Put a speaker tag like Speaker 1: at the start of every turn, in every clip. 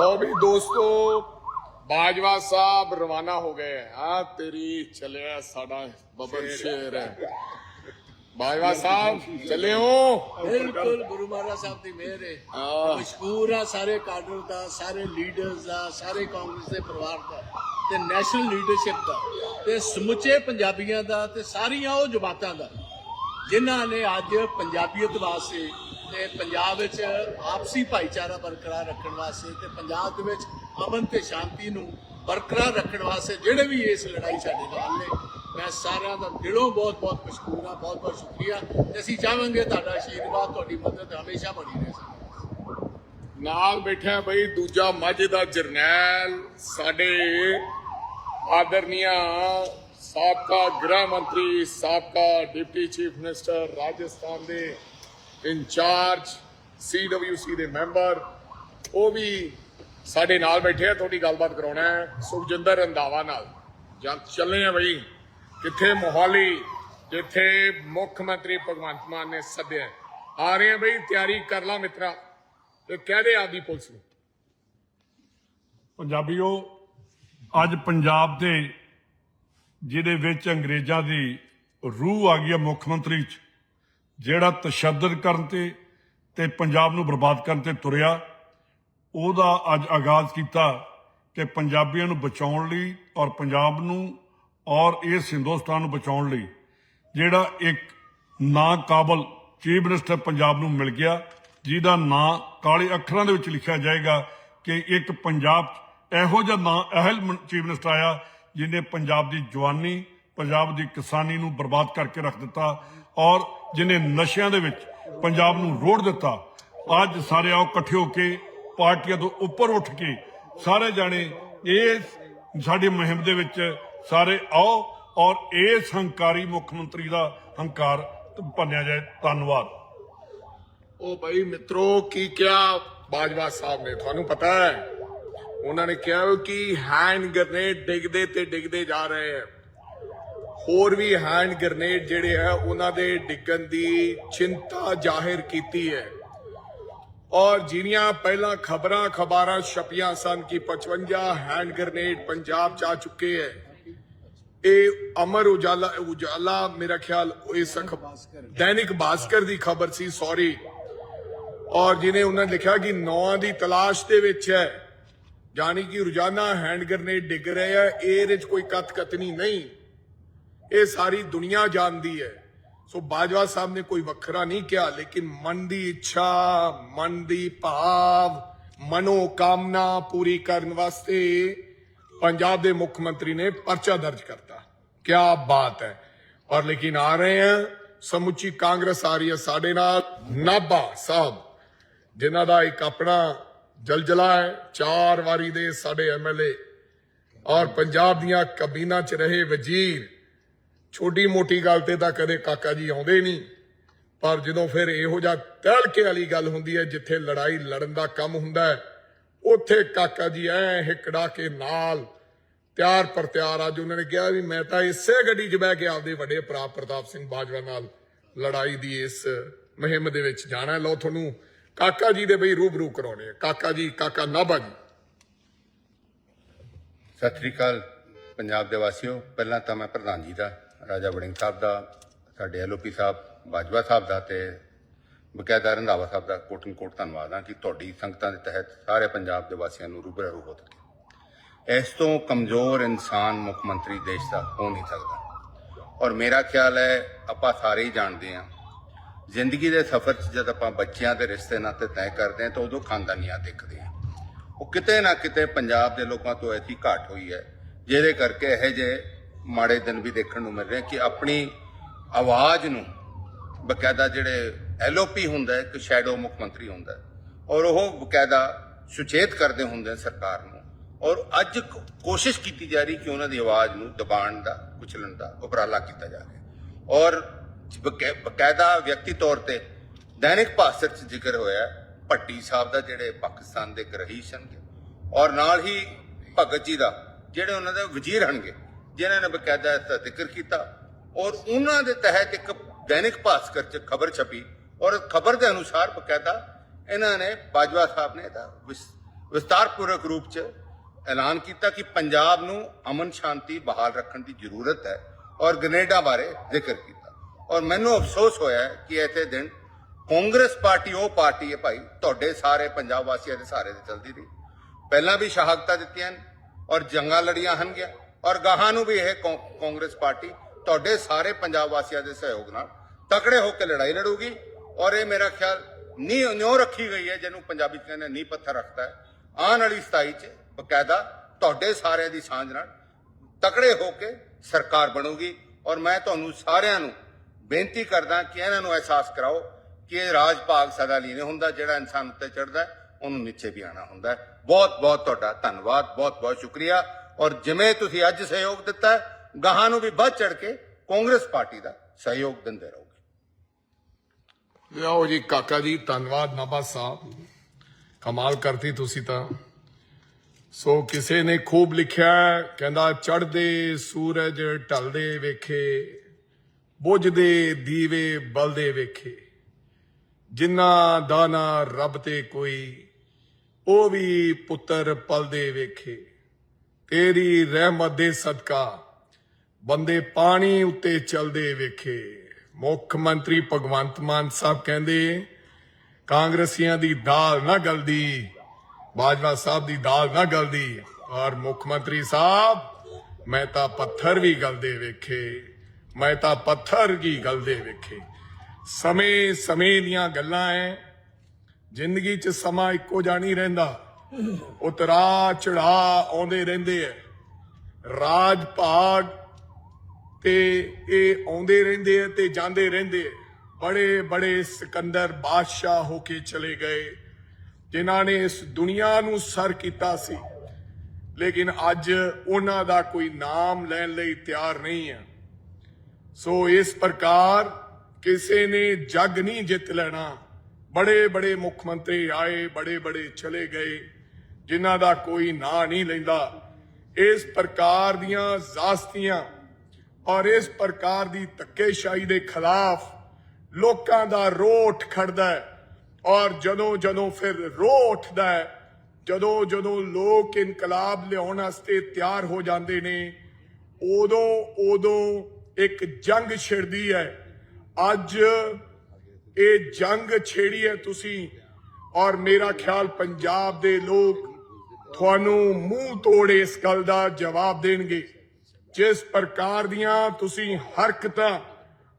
Speaker 1: ਲੋ ਵੀ ਦੋਸਤੋ ਬਾਜਵਾ ਸਾਹਿਬ ਰਵਾਨਾ ਹੋ ਗਏ ਆ ਤੇਰੀ ਚੱਲਿਆ ਸਾਡਾ ਬੱਬਰ ਸ਼ੇਰ ਹੈ। ਬਾਜਵਾ ਸਾਹਿਬ ਚੱਲੇ ਹੋ?
Speaker 2: ਬਿਲਕੁਲ ਗੁਰੂ ਮਹਾਰਾਜ ਸਾਹਿਬ ਦੀ ਮਿਹਰ ਹੈ। ਮਸ਼ਹੂਰ ਆ ਸਾਰੇ ਕਾਡਰ ਦਾ ਸਾਰੇ ਲੀਡਰਸ ਦਾ ਸਾਰੇ ਕਾਂਗਰਸ ਦੇ ਪਰਿਵਾਰ ਦਾ ਤੇ ਨੈਸ਼ਨਲ ਲੀਡਰਸ਼ਿਪ ਦਾ ਤੇ ਸਮੁੱਚੇ ਪੰਜਾਬੀਆਂ ਦਾ ਤੇ ਸਾਰੀਆਂ ਉਹ ਜਮਾਤਾਂ ਦਾ ਜਿਨ੍ਹਾਂ ਨੇ ਅੱਜ ਪੰਜਾਬੀਅਤ ਵਾਸਤੇ ਤੇ ਪੰਜਾਬ ਵਿੱਚ ਆਪਸੀ ਭਾਈਚਾਰਾ ਬਰਕਰਾਰ ਰੱਖਣ ਵਾਸਤੇ ਤੇ ਪੰਜਾਬ ਦੇ ਵਿੱਚ ਅਮਨ ਤੇ ਸ਼ਾਂਤੀ ਨੂੰ ਬਰਕਰਾਰ ਰੱਖਣ ਵਾਸਤੇ ਜਿਹੜੇ ਵੀ ਇਸ ਲੜਾਈ ਸਾਡੇ ਨਾਲ ਨੇ, ਮੈਂ ਸਾਰਿਆਂ ਦਾ ਦਿਲੋਂ ਬਹੁਤ ਬਹੁਤ ਮਸ਼ਕੂਰ ਹਾਂ, ਬਹੁਤ ਬਹੁਤ ਸ਼ੁਕਰੀਆ ਤੇ ਅਸੀਂ ਚਾਹਾਂਗੇ ਤੁਹਾਡਾ ਆਸ਼ੀਰਵਾਦ, ਤੁਹਾਡੀ ਮਦਦ ਹਮੇਸ਼ਾ ਬਣੀ ਰਹੇ
Speaker 1: ਨਾਲ ਬੈਠਾ ਬਈ ਦੂਜਾ ਮੱਝ ਦਾ ਜਰਨੈਲ, ਸਾਡੇ ਆਦਰਨੀਆ ਸਾਬਕਾ ਗ੍ਰਹਿ ਮੰਤਰੀ, ਸਾਬਕਾ ਡਿਪਟੀ ਚੀਫ ਮਿਨਿਸਟਰ ਰਾਜਸਥਾਨ ਦੇ ਇੰਚਾਰਜ ਸੀਡਬਲਯੂਸੀ ਦੇ ਮੈਂਬਰ ਉਹ ਵੀ ਸਾਡੇ ਨਾਲ ਬੈਠੇ ਆ, ਤੁਹਾਡੀ ਗੱਲਬਾਤ ਕਰਾਉਣਾ ਹੈ। ਸੁਖਜਿੰਦਰ ਰੰਧਾਵਾ ਨਾਲ। ਜਾਂ ਚੱਲੇ ਆ ਬਈ ਕਿੱਥੇ ਮੋਹਾਲੀ, ਜਿੱਥੇ ਮੁੱਖ ਮੰਤਰੀ ਭਗਵੰਤ ਮਾਨ ਨੇ ਸੱਦਿਆ ਆ ਰਹੇ ਆ ਬਈ, ਤਿਆਰੀ ਕਰ ਲਾ ਮਿੱਤਰਾ, ਤੇ ਕਹਦੇ ਆਦੀ ਪੁਲਿਸ ਨੂੰ।
Speaker 3: ਪੰਜਾਬੀਓ, ਅੱਜ ਪੰਜਾਬ ਦੇ, ਜਿਹਦੇ ਵਿੱਚ ਅੰਗਰੇਜ਼ਾਂ ਦੀ ਰੂਹ ਆ ਗਈ ਹੈ ਮੁੱਖ ਮੰਤਰੀ ਚ। ਜਿਹੜਾ ਤਸ਼ੱਦਦ ਕਰਨ ਤੇ ਤੇ ਪੰਜਾਬ ਨੂੰ ਬਰਬਾਦ ਕਰਨ ਤੇ ਤੁਰਿਆ, ਉਹਦਾ ਅੱਜ ਆਗਾਜ਼ ਕੀਤਾ ਕਿ ਪੰਜਾਬੀਆਂ ਨੂੰ ਬਚਾਉਣ ਲਈ ਔਰ ਪੰਜਾਬ ਨੂੰ ਔਰ ਇਸ ਹਿੰਦੁਸਤਾਨ ਨੂੰ ਬਚਾਉਣ ਲਈ ਜਿਹੜਾ ਇੱਕ ਨਾ ਕਾਬਲ ਚੀਫ ਮਿਨਿਸਟਰ ਪੰਜਾਬ ਨੂੰ ਮਿਲ ਗਿਆ, ਜਿਹਦਾ ਨਾਂ ਕਾਲੇ ਅੱਖਰਾਂ ਦੇ ਵਿੱਚ ਲਿਖਿਆ ਜਾਏਗਾ ਕਿ ਇੱਕ ਪੰਜਾਬ 'ਚ ਇਹੋ ਜਿਹਾ ਨਾਂ ਅਹਿਲ ਚੀਫ ਮਿਨਿਸਟਰ ਆਇਆ, ਜਿਹਨੇ ਪੰਜਾਬ ਦੀ ਜਵਾਨੀ ਪੰਜਾਬ ਦੀ ਕਿਸਾਨੀ ਨੂੰ ਬਰਬਾਦ ਕਰਕੇ ਰੱਖ ਦਿੱਤਾ ਔਰ ਜਿਹਨੇ ਨਸ਼ਿਆਂ ਦੇ ਵਿੱਚ ਪੰਜਾਬ ਨੂੰ ਰੋੜ ਦਿੱਤਾ, ਅੱਜ ਸਾਰੇ ਆਓ ਇਕੱਠੇ ਹੋ ਕੇ ਪਾਰਟੀਆਂ ਤੋਂ ਉੱਪਰ ਉੱਠ ਕੇ ਸਾਰੇ ਜਾਣੇ ਇਸ ਸਾਡੀ ਮੁਹਿੰਮ ਦੇ ਵਿੱਚ ਸਾਰੇ ਆਓ ਔਰ ਇਸ ਹੰਕਾਰੀ ਮੁੱਖ ਮੰਤਰੀ ਦਾ ਹੰਕਾਰ ਭੰਨਿਆ ਜਾਏ। ਧੰਨਵਾਦ।
Speaker 1: ਉਹ ਬਈ ਮਿੱਤਰੋ, ਕੀ ਕਿਹਾ ਬਾਜਵਾ ਸਾਹਿਬ ਨੇ? ਤੁਹਾਨੂੰ ਪਤਾ ਹੈ। ਉਹਨਾਂ ਨੇ ਕਿਹਾ ਕਿ ਹੈਂਡ ਗ੍ਰਨੇਡ ਡਿੱਗਦੇ ਤੇ ਡਿੱਗਦੇ ਜਾ ਰਹੇ ਹੈ। ਹੋਰ ਵੀ ਹੈਂਡ ਗ੍ਰਨੇਡ ਜਿਹੜੇ ਹੈ ਉਹਨਾਂ ਦੇ ਡਿੱਗਣ ਦੀ ਚਿੰਤਾ ਜ਼ਾਹਿਰ ਕੀਤੀ ਹੈ। ਔਰ ਜਿਹੜੀਆਂ ਪਹਿਲਾਂ ਖਬਰਾਂ ਖਬਰਾਂ ਛਪੀਆਂ ਸਨ ਕਿ 55 ਹੈਂਡ ਗ੍ਰਨੇਡ ਪੰਜਾਬ ਚ ਆ ਚੁੱਕੇ ਹੈ, ਇਹ ਅਮਰ ਉਜਾਲਾ ਉਜਾਲਾ ਮੇਰਾ ਖਿਆਲ ਇਸ ਦੈਨਿਕ ਭਾਸਕਰ ਦੀ ਖਬਰ ਸੀ ਸੌਰੀ ਔਰ ਜਿਹਨੇ ਉਹਨਾਂ ਨੇ ਲਿਖਿਆ ਕਿ ਨੌਆਂ ਦੀ ਤਲਾਸ਼ ਦੇ ਵਿੱਚ ਹੈ ਜਾਨੀ ਕਿ ਰੋਜ਼ਾਨਾ ਹੈਂਡ ਗ੍ਰਨੇਡ ਡਿੱਗ ਰਹੇ ਆ ਇਹ ਇਹਦੇ ਚ ਕੋਈ ਕਤ ਕਤਨੀ ਨਹੀਂ। ਇਹ ਸਾਰੀ ਦੁਨੀਆ ਜਾਣਦੀ ਹੈ। ਸੋ ਬਾਜਵਾ ਸਾਹਿਬ ਨੇ ਕੋਈ ਵੱਖਰਾ ਨਹੀਂ ਕਿਹਾ, ਲੇਕਿਨ ਮਨ ਦੀ ਇੱਛਾ, ਮਨ ਦੀ ਭਾਵ, ਮਨੋ ਕਾਮਨਾ ਪੂਰੀ ਕਰਨ ਵਾਸਤੇ ਪੰਜਾਬ ਦੇ ਮੁੱਖ ਮੰਤਰੀ ਨੇ ਪਰਚਾ ਦਰਜ ਕਰਤਾ। ਕੀ ਬਾਤ ਹੈ। ਔਰ ਲੇਕਿਨ ਆ ਰਹੇ ਹੈ, ਸਮੁੱਚੀ ਕਾਂਗਰਸ ਆ ਰਹੀ ਹੈ ਸਾਡੇ ਨਾਲ, ਨਾਭਾ ਸਾਹਿਬ, ਜਿਨ੍ਹਾਂ ਦਾ ਇੱਕ ਆਪਣਾ ਜਲਜਲਾ ਹੈ, ਚਾਰ ਵਾਰੀ ਦੇ ਸਾਡੇ ਐਮਐਲਏ ਔਰ ਪੰਜਾਬ ਦੀਆਂ ਕਬੀਨਾ 'ਚ ਰਹੇ ਵਜ਼ੀਰ ਛੋਟੀ ਮੋਟੀ ਗੱਲ ਤੇ ਤਾਂ ਕਦੇ ਕਾਕਾ ਜੀ ਆਉਂਦੇ ਨਹੀਂ। ਪਰ ਜਦੋਂ ਫਿਰ ਇਹੋ ਜਿਹਾ ਤਹਿਲਕੇ ਵਾਲੀ ਗੱਲ ਹੁੰਦੀ ਹੈ, ਜਿੱਥੇ ਲੜਾਈ ਲੜਨ ਦਾ ਕੰਮ ਹੁੰਦਾ ਹੈ, ਉੱਥੇ ਕਾਕਾ ਜੀ ਐ ਹਿਕੜਾ ਕੇ ਨਾਲ ਤਿਆਰ ਪਰ ਤਿਆਰ ਅੱਜ ਉਹਨਾਂ ਨੇ ਕਿਹਾ ਵੀ ਮੈਂ ਤਾਂ ਇਸੇ ਗੱਡੀ 'ਚ ਬਹਿ ਕੇ ਆਪਦੇ ਵੱਡੇ ਭਰਾ ਪ੍ਰਤਾਪ ਸਿੰਘ ਬਾਜਵਾ ਨਾਲ ਲੜਾਈ ਦੀ ਇਸ ਮੁਹਿੰਮ ਦੇ ਵਿੱਚ ਜਾਣਾ ਲਓ ਤੁਹਾਨੂੰ ਕਾਕਾ ਜੀ ਦੇ ਬਈ ਰੂਬਰੂ ਕਰਾਉਣੇ ਆ ਕਾਕਾ ਜੀ, ਕਾਕਾ ਨਾਭਾ ਜੀ।
Speaker 4: ਸਤਿ ਸ੍ਰੀ ਅਕਾਲ ਪੰਜਾਬ ਦੇ ਵਾਸੀਓ। ਪਹਿਲਾਂ ਤਾਂ ਮੈਂ ਪ੍ਰਧਾਨ ਜੀ ਦਾ ਰਾਜਾ ਵੜਿੰਗ ਸਾਹਿਬ ਦਾ, ਸਾਡੇ ਐਲਓਪੀ ਸਾਹਿਬ, ਬਾਜਵਾ ਸਾਹਿਬ ਦਾ ਤੇ ਬਕਾਇਦਾ ਰੰਧਾਵਾ ਸਾਹਿਬ ਦਾ ਕੋਟਨ ਕੋਟ ਧੰਨਵਾਦ ਹਾਂ ਕਿ ਤੁਹਾਡੀ ਸੰਗਤਾਂ ਦੇ ਤਹਿਤ ਸਾਰੇ ਪੰਜਾਬ ਦੇ ਵਾਸੀਆਂ ਨੂੰ ਰੂਬਰੂ ਹੋ ਸਕੇ। ਇਸ ਤੋਂ ਕਮਜ਼ੋਰ ਇਨਸਾਨ ਮੁੱਖ ਮੰਤਰੀ ਦੇਸ਼ ਦਾ ਹੋ ਨਹੀਂ ਸਕਦਾ। ਔਰ ਮੇਰਾ ਖਿਆਲ ਹੈ, ਆਪਾਂ ਸਾਰੇ ਹੀ ਜਾਣਦੇ ਹਾਂ, ਜ਼ਿੰਦਗੀ ਦੇ ਸਫ਼ਰ 'ਚ ਜਦ ਆਪਾਂ ਬੱਚਿਆਂ ਦੇ ਰਿਸ਼ਤੇ ਨਾਤੇ ਤੈਅ ਕਰਦੇ ਹਾਂ ਤਾਂ ਉਦੋਂ ਖਾਨਦਾਨੀਆਂ ਦੇਖਦੇ ਹਾਂ। ਉਹ ਕਿਤੇ ਨਾ ਕਿਤੇ ਪੰਜਾਬ ਦੇ ਲੋਕਾਂ ਤੋਂ ਐਸੀ ਘਾਟ ਹੋਈ ਹੈ, ਜਿਹਦੇ ਕਰਕੇ ਇਹੋ ਜਿਹੇ ਮਾੜੇ ਦਿਨ ਵੀ ਦੇਖਣ ਨੂੰ ਮਿਲ ਰਹੇ ਕਿ ਆਪਣੀ ਆਵਾਜ਼ ਨੂੰ ਬਕਾਇਦਾ ਜਿਹੜੇ ਐਲਓਪੀ ਹੁੰਦਾ ਹੈ, ਇੱਕ ਸ਼ੈਡੋ ਮੁੱਖ ਮੰਤਰੀ ਹੁੰਦਾ ਹੈ, ਔਰ ਉਹ ਬਕਾਇਦਾ ਸੁਚੇਤ ਕਰਦੇ ਹੁੰਦੇ ਸਰਕਾਰ ਨੂੰ ਔਰ ਅੱਜ ਕੋਸ਼ਿਸ਼ ਕੀਤੀ ਜਾ ਰਹੀ ਕਿ ਉਹਨਾਂ ਦੀ ਆਵਾਜ਼ ਨੂੰ ਦਬਾਉਣ ਦਾ ਕੁਚਲਣ ਦਾ ਉਪਰਾਲਾ ਕੀਤਾ ਜਾ ਰਿਹਾ ਔਰ ਬਕਾ- ਬਕਾਇਦਾ ਵਿਅਕਤੀ ਤੌਰ ਤੇ ਦੈਨਿਕ ਭਾਸਕਰ ਚ ਜ਼ਿਕਰ ਹੋਇਆ ਭੱਟੀ ਸਾਹਿਬ ਦਾ ਜਿਹੜੇ ਪਾਕਿਸਤਾਨ ਦੇ ਗ੍ਰਹੀਸ਼ ਹਨਗੇ ਔਰ ਨਾਲ ਹੀ ਭਗਤ ਜੀ ਦਾ ਜਿਹੜੇ ਉਹਨਾਂ ਦੇ ਵਜ਼ੀਰ ਹਨਗੇ ਜਿਨ੍ਹਾਂ ਨੇ ਬਕਾਇਦਾ ਇਸ ਦਾ ਜ਼ਿਕਰ ਕੀਤਾ ਔਰ ਉਹਨਾਂ ਦੇ ਤਹਿਤ ਇੱਕ ਦੈਨਿਕ ਭਾਸਕਰ ਚ ਖਬਰ ਛਪੀ ਔਰ ਖਬਰ ਦੇ ਅਨੁਸਾਰ ਬਕਾਇਦਾ ਇਹਨਾਂ ਨੇ ਬਾਜਵਾ ਸਾਹਿਬ ਨੇ ਇਹਦਾ ਵਿਸ- ਵਿਸਤਾਰਪੂਰਕ ਰੂਪ 'ਚ ਐਲਾਨ ਕੀਤਾ ਕਿ ਪੰਜਾਬ ਨੂੰ ਅਮਨ ਸ਼ਾਂਤੀ ਬਹਾਲ ਰੱਖਣ ਦੀ ਜ਼ਰੂਰਤ ਹੈ ਔਰ ਗ੍ਰੇਨੇਡਾ ਬਾਰੇ ਜ਼ਿਕਰ ਕੀਤਾ। ਔਰ ਮੈਨੂੰ ਅਫਸੋਸ ਹੋਇਆ ਕਿ ਇਥੇ ਦਿਨ ਕਾਂਗਰਸ ਪਾਰਟੀ, ਉਹ ਪਾਰਟੀ ਹੈ ਭਾਈ, ਤੁਹਾਡੇ ਸਾਰੇ ਪੰਜਾਬ ਵਾਸੀਆਂ ਦੇ ਸਾਰੇ ਤੇ ਚਲਦੀ ਰਹੀ। ਪਹਿਲਾਂ ਵੀ ਸ਼ਹਾਦਤਾਂ ਦਿੱਤੀਆਂ ਨੇ ਔਰ ਜੰਗਾਂ ਲੜੀਆਂ ਹਨ ਗਿਆ ਔਰ ਗਾਹਾਂ ਨੂੰ ਵੀ ਇਹ ਕੌਂ- ਕਾਂਗਰਸ ਪਾਰਟੀ ਤੁਹਾਡੇ ਸਾਰੇ ਪੰਜਾਬ ਵਾਸੀਆਂ ਦੇ ਸਹਿਯੋਗ ਨਾਲ ਤਕੜੇ ਹੋ ਕੇ ਲੜਾਈ ਲੜੂਗੀ ਔਰ ਇਹ ਮੇਰਾ ਖਿਆਲ ਨੀ, ਨਿਉ ਰੱਖੀ ਗਈ ਹੈ, ਜਿਹਨੂੰ ਪੰਜਾਬੀ ਚ ਕਹਿੰਦੇ ਨੀ ਪੱਥਰ ਰੱਖਦਾ ਹੈ। ਆਉਣ ਵਾਲੀ 27 ਚ ਬਕਾਇਦਾ ਤੁਹਾਡੇ ਸਾਰਿਆਂ ਦੀ ਸਾਂਝ ਨਾਲ ਤਕੜੇ ਹੋ ਕੇ ਸਰਕਾਰ ਬਣੂਗੀ ਔਰ ਮੈਂ ਤੁਹਾਨੂੰ ਸਾਰਿਆਂ ਨੂੰ ਬੇਨਤੀ ਕਰਦਾ ਕਿ ਇਹਨਾਂ ਨੂੰ ਅਹਿਸਾਸ ਕਰਾਓ ਕਿ ਇਹ ਰਾਜ ਭਾਗ ਸਦਾ ਲਈ ਨਹੀਂ ਹੁੰਦਾ, ਜਿਹੜਾ ਇਨਸਾਨ ਉੱਤੇ ਚੜਦਾ ਉਹਨੂੰ ਨੀਚੇ ਵੀ ਆਣਾ ਹੁੰਦਾ ਬਹੁਤ ਬਹੁਤ ਤੁਹਾਡਾ ਧੰਨਵਾਦ ਬਹੁਤ ਬਹੁਤ ਸ਼ੁਕਰੀਆ। ਔਰ ਜਿਵੇਂ ਤੁਸੀਂ ਅੱਜ ਸਹਿਯੋਗ ਦਿੱਤਾ ਗਾਹਾਂ ਨੂੰ ਵੀ ਵੱਧ ਚੜ ਕੇ ਕਾਂਗਰਸ ਪਾਰਟੀ ਦਾ ਸਹਿਯੋਗ ਦਿੰਦੇ ਰਹੋਗੇ।
Speaker 1: ਲਿਆਓ ਜੀ, ਕਾਕਾ ਜੀ, ਧੰਨਵਾਦ ਨਾਬਾ ਸਾਹਿਬ। ਕਮਾਲ ਕਰਤੀ ਤੁਸੀਂ ਤਾਂ। ਸੋ ਕਿਸੇ ਨੇ ਖੂਬ ਲਿਖਿਆ ਕਹਿੰਦਾ ਚੜਦੇ ਸੂਰਜ ਢਲਦੇ ਵੇਖੇ, ਬੁਝਦੇ ਦੀਵੇ ਬਲਦੇ ਵੇਖੇ। ਜਿਨ੍ਹਾਂ ਦਾ ਨਾ ਰੱਬ ਤੇ ਕੋਈ, ਉਹ ਵੀ ਪੁੱਤਰ ਪਲਦੇ ਵੇਖੇ। ਤੇਰੀ ਰਹਿਮਤ ਦੇ ਸਦਕਾ ਬੰਦੇ ਪਾਣੀ ਉੱਤੇ ਚੱਲਦੇ ਵੇਖੇ। ਮੁੱਖ ਮੰਤਰੀ ਭਗਵੰਤ ਮਾਨ ਸਾਹਿਬ ਕਹਿੰਦੇ, ਕਾਂਗਰਸੀਆਂ ਦੀ ਦਾਲ ਨਾ ਗਲਦੀ, ਬਾਜਵਾ ਸਾਹਿਬ ਦੀ ਦਾਲ ਨਾ ਗਲਦੀ। ਔਰ ਮੁੱਖ ਮੰਤਰੀ ਸਾਹਿਬ, ਮੈਂ ਤਾਂ ਪੱਥਰ ਵੀ ਗਲਦੇ ਵੇਖੇ, ਮੈਂ ਤਾਂ ਪੱਥਰ ਕੀ ਗਲਦੇ ਵੇਖੇ। ਸਮੇਂ ਸਮੇਂ ਦੀਆਂ ਗੱਲਾਂ ਐ, ਜ਼ਿੰਦਗੀ 'ਚ ਸਮਾਂ ਇੱਕੋ ਜਿਹਾ ਨਹੀਂ ਰਹਿੰਦਾ। ਉਤਰਾ ਚੜਾ ਆਉਂਦੇ ਰਹਿੰਦੇ ਐ। ਰਾਜ ਭਾਗ ਤੇ ਇਹ ਆਉਂਦੇ ਰਹਿੰਦੇ ਆ ਤੇ ਜਾਂਦੇ ਰਹਿੰਦੇ ਆ ਬੜੇ ਬੜੇ ਸਿਕੰਦਰ ਬਾਦਸ਼ਾਹ ਹੋ ਕੇ ਚਲੇ ਗਏ। ਜਿਨ੍ਹਾਂ ਨੇ ਇਸ ਦੁਨੀਆ ਨੂੰ ਸਰ ਕੀਤਾ ਸੀ। ਲੇਕਿਨ ਅੱਜ ਉਹਨਾਂ ਦਾ ਕੋਈ ਨਾਮ ਲੈਣ ਲਈ ਤਿਆਰ ਨਹੀਂ ਹੈ ਸੋ ਇਸ ਪ੍ਰਕਾਰ ਕਿਸੇ ਨੇ ਜੱਗ ਨਹੀਂ ਜਿੱਤ ਲੈਣਾ। ਬੜੇ ਬੜੇ ਮੁੱਖ ਮੰਤਰੀ ਆਏ, ਬੜੇ ਬੜੇ ਚਲੇ ਗਏ। ਜਿਨ੍ਹਾਂ ਦਾ ਕੋਈ ਨਾਂ ਨਹੀਂ ਲੈਂਦਾ। ਇਸ ਪ੍ਰਕਾਰ ਦੀਆਂ ਜ਼ਾਸਤੀਆਂ ਔਰ ਇਸ ਪ੍ਰਕਾਰ ਦੀ ਧੱਕੇਸ਼ਾਹੀ ਦੇ ਖਿਲਾਫ ਲੋਕਾਂ ਦਾ ਰੋਠ ਖੜਦਾ ਹੈ ਔਰ ਜਦੋਂ ਜਦੋਂ ਫਿਰ ਰੋਹ ਉੱਠਦਾ ਹੈ, ਜਦੋਂ ਜਦੋਂ ਲੋਕ ਇਨਕਲਾਬ ਲਿਆਉਣ ਵਾਸਤੇ ਤਿਆਰ ਹੋ ਜਾਂਦੇ ਨੇ, ਉਦੋਂ ਉਦੋਂ ਇੱਕ ਜੰਗ ਛਿੜਦੀ ਹੈ। ਅੱਜ ਇਹ ਜੰਗ ਛੇੜੀ ਹੈ ਤੁਸੀਂ ਔਰ ਮੇਰਾ ਖਿਆਲ ਪੰਜਾਬ ਦੇ ਲੋਕ ਤੁਹਾਨੂੰ ਮੂੰਹ ਤੋੜ ਇਸ ਗੱਲ ਦਾ ਜਵਾਬ ਦੇਣਗੇ। ਜਿਸ ਪ੍ਰਕਾਰ ਦੀਆਂ ਤੁਸੀਂ ਹਰਕਤਾਂ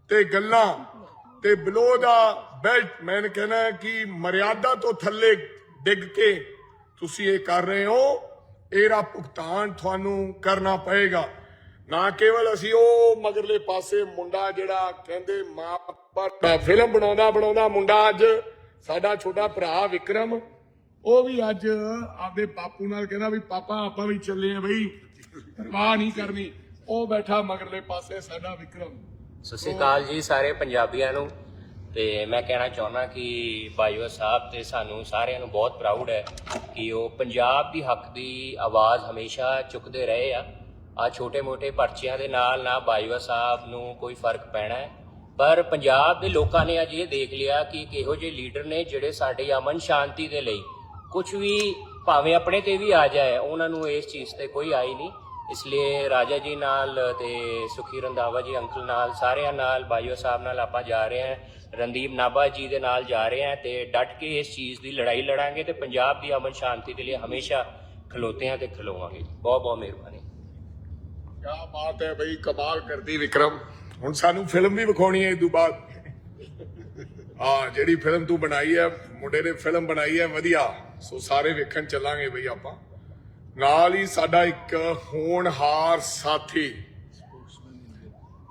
Speaker 1: ਤੇ ਗੱਲਾਂ ਤੇ ਬਲੋ ਦਾ ਬੈਲਟ ਮੈਂ ਕਹਿੰਦਾ ਕਿ ਮਰਿਆਦਾ ਤੋਂ ਥੱਲੇ ਡਿੱਗ ਕੇ ਤੁਸੀਂ ਇਹ ਕਰ ਰਹੇ ਹੋ, ਇਹਦਾ ਭੁਗਤਾਨ ਤੁਹਾਨੂੰ ਕਰਨਾ ਪਏਗਾ। ਨਾ ਕੇਵਲ ਅਸੀਂ ਉਹ ਮਗਰਲੇ ਪਾਸੇ ਮੁੰਡਾ ਜਿਹੜਾ ਕਹਿੰਦੇ ਮਾਂ ਬਾਪ ਫਿਲਮ ਬਣਾਉਂਦਾ ਬਣਾਉਂਦਾ ਮੁੰਡਾ ਅੱਜ ਸਾਡਾ ਛੋਟਾ ਭਰਾ ਵਿਕਰਮ ਉਹ ਵੀ ਅੱਜ ਆਪਦੇ ਬਾਪੂ ਨਾਲ ਕਹਿੰਦਾ ਵੀ, ਪਾਪਾ, ਆਪਾਂ ਵੀ ਚੱਲੇ ਆ ਬਈ। ਪਰਵਾਹ ਨਹੀਂ ਕਰਨੀ। ਉਹ ਬੈਠਾ ਮਗਰਲੇ ਪਾਸੇ, ਸਾਡਾ ਵਿਕਰਮ।
Speaker 5: ਸਤਿ ਸ਼੍ਰੀ ਅਕਾਲ ਜੀ ਸਾਰੇ ਪੰਜਾਬੀਆਂ ਨੂੰ। ਤੇ ਮੈਂ ਕਹਿਣਾ ਚਾਹੁੰਦਾ ਕਿ ਬਾਈਵਾ ਸਾਹਿਬ ਤੇ ਸਾਨੂੰ ਸਾਰਿਆਂ ਨੂੰ ਬਹੁਤ ਪ੍ਰਾਊਡ ਹੈ ਕਿ ਉਹ ਪੰਜਾਬ ਦੀ ਹੱਕ ਦੀ ਆਵਾਜ਼ ਹਮੇਸ਼ਾ ਚੁੱਕਦੇ ਰਹੇ ਆ। ਆ ਛੋਟੇ-ਮੋਟੇ ਪਰਚਿਆਂ ਦੇ ਨਾਲ ਨਾ ਬਾਈਵਾ ਸਾਹਿਬ ਨੂੰ ਕੋਈ ਫ਼ਰਕ ਪੈਣਾ ਹੈ। ਪਰ ਪੰਜਾਬ ਦੇ ਲੋਕਾਂ ਨੇ ਅੱਜ ਇਹ ਦੇਖ ਲਿਆ ਕਿ ਇੱਕ ਜਿਹੇ ਲੀਡਰ ਨੇ ਜਿਹੜੇ ਸਾਡੇ ਅਮਨ ਸ਼ਾਂਤੀ ਦੇ ਲਈ ਕੁਝ ਵੀ ਭਾਵੇਂ ਆਪਣੇ ਤੇ ਵੀ ਆ ਜਾਏ, ਉਹਨਾਂ ਨੂੰ ਇਸ ਚੀਜ਼ ਤੇ ਕੋਈ ਆਈ ਨਹੀਂ। ਇਸ ਲਈ ਰਾਜਾ ਜੀ ਨਾਲ ਤੇ ਸੁਖੀ ਰੰਧਾਵਾ ਜੀ ਅੰਕਲ ਨਾਲ, ਸਾਰਿਆਂ ਨਾਲ ਬਾਈਓ ਸਾਹਿਬ ਨਾਲ ਆਪਾਂ ਜਾ ਰਹੇ ਹਾਂ। ਰਣਦੀਪ ਨਾਭਾ ਜੀ ਦੇ ਨਾਲ ਜਾ ਰਹੇ ਹਾਂ ਤੇ ਡਟ ਕੇ ਇਸ ਚੀਜ਼ ਦੀ ਲੜਾਈ ਲੜਾਂਗੇ ਤੇ ਪੰਜਾਬ ਦੀ ਅਮਨ ਸ਼ਾਂਤੀ ਦੇ ਲਈ ਹਮੇਸ਼ਾ ਖਲੋਤੇ ਹਾਂ ਤੇ ਖਲੋਵਾਂਗੇ ਬਹੁਤ ਬਹੁਤ ਮਿਹਰਬਾਨੀ।
Speaker 1: ਕਿਆ ਬਾਤ ਹੈ ਬਈ, ਕਮਾਲ ਕਰਦੀ ਵਿਕਰਮ। ਹੁਣ ਸਾਨੂੰ ਫਿਲਮ ਵੀ ਵਿਖਾਉਣੀ ਹੈ ਇਸ ਤੋਂ ਬਾਅਦ। ਹਾਂ, ਜਿਹੜੀ ਫਿਲਮ ਤੂੰ ਬਣਾਈ ਹੈ, ਮੁੰਡੇ ਨੇ ਫਿਲਮ ਬਣਾਈ ਹੈ, ਵਧੀਆ। ਸੋ ਸਾਰੇ ਵੇਖਣ ਚੱਲਾਂਗੇ ਬਈ ਆਪਾਂ। ਨਾਲ ਹੀ ਸਾਡਾ ਇੱਕ ਹੋਣਹਾਰ ਸਾਥੀ।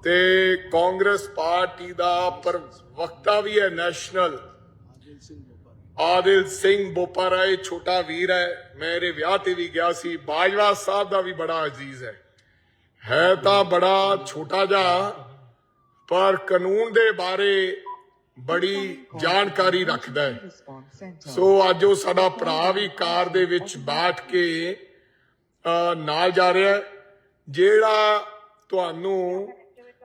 Speaker 1: ਤੇ ਕਾਂਗਰਸ ਪਾਰਟੀ ਦਾ ਪ੍ਰਵਕਤਾ ਵੀ ਹੈ ਨੈਸ਼ਨਲ। ਆਦਿਲ ਸਿੰਘ ਬੋਪਾਰਾ ਇਹ ਛੋਟਾ ਵੀਰ ਹੈ। ਮੈਂ ਇਹਦੇ ਵਿਆਹ ਤੇ ਵੀ ਗਿਆ ਸੀ। ਬਾਜਵਾ ਸਾਹਿਬ ਦਾ ਵੀ ਬੜਾ ਅਜ਼ੀਜ਼ ਹੈ। ਹੈ ਤਾਂ ਬੜਾ ਛੋਟਾ ਜਿਹਾ, ਪਰ ਕਾਨੂੰਨ ਦੇ ਬਾਰੇ ਬੜੀ ਜਾਣਕਾਰੀ ਰੱਖਦਾ ਹੈ ਸੋ ਅੱਜ ਉਹ ਸਾਡਾ ਭਰਾ ਵੀ ਕਾਰ ਦੇ ਵਿੱਚ ਬੈਠ ਕੇ ਨਾਲ ਜਾ ਰਿਹਾ ਹੈ। ਜਿਹੜਾ ਤੁਹਾਨੂੰ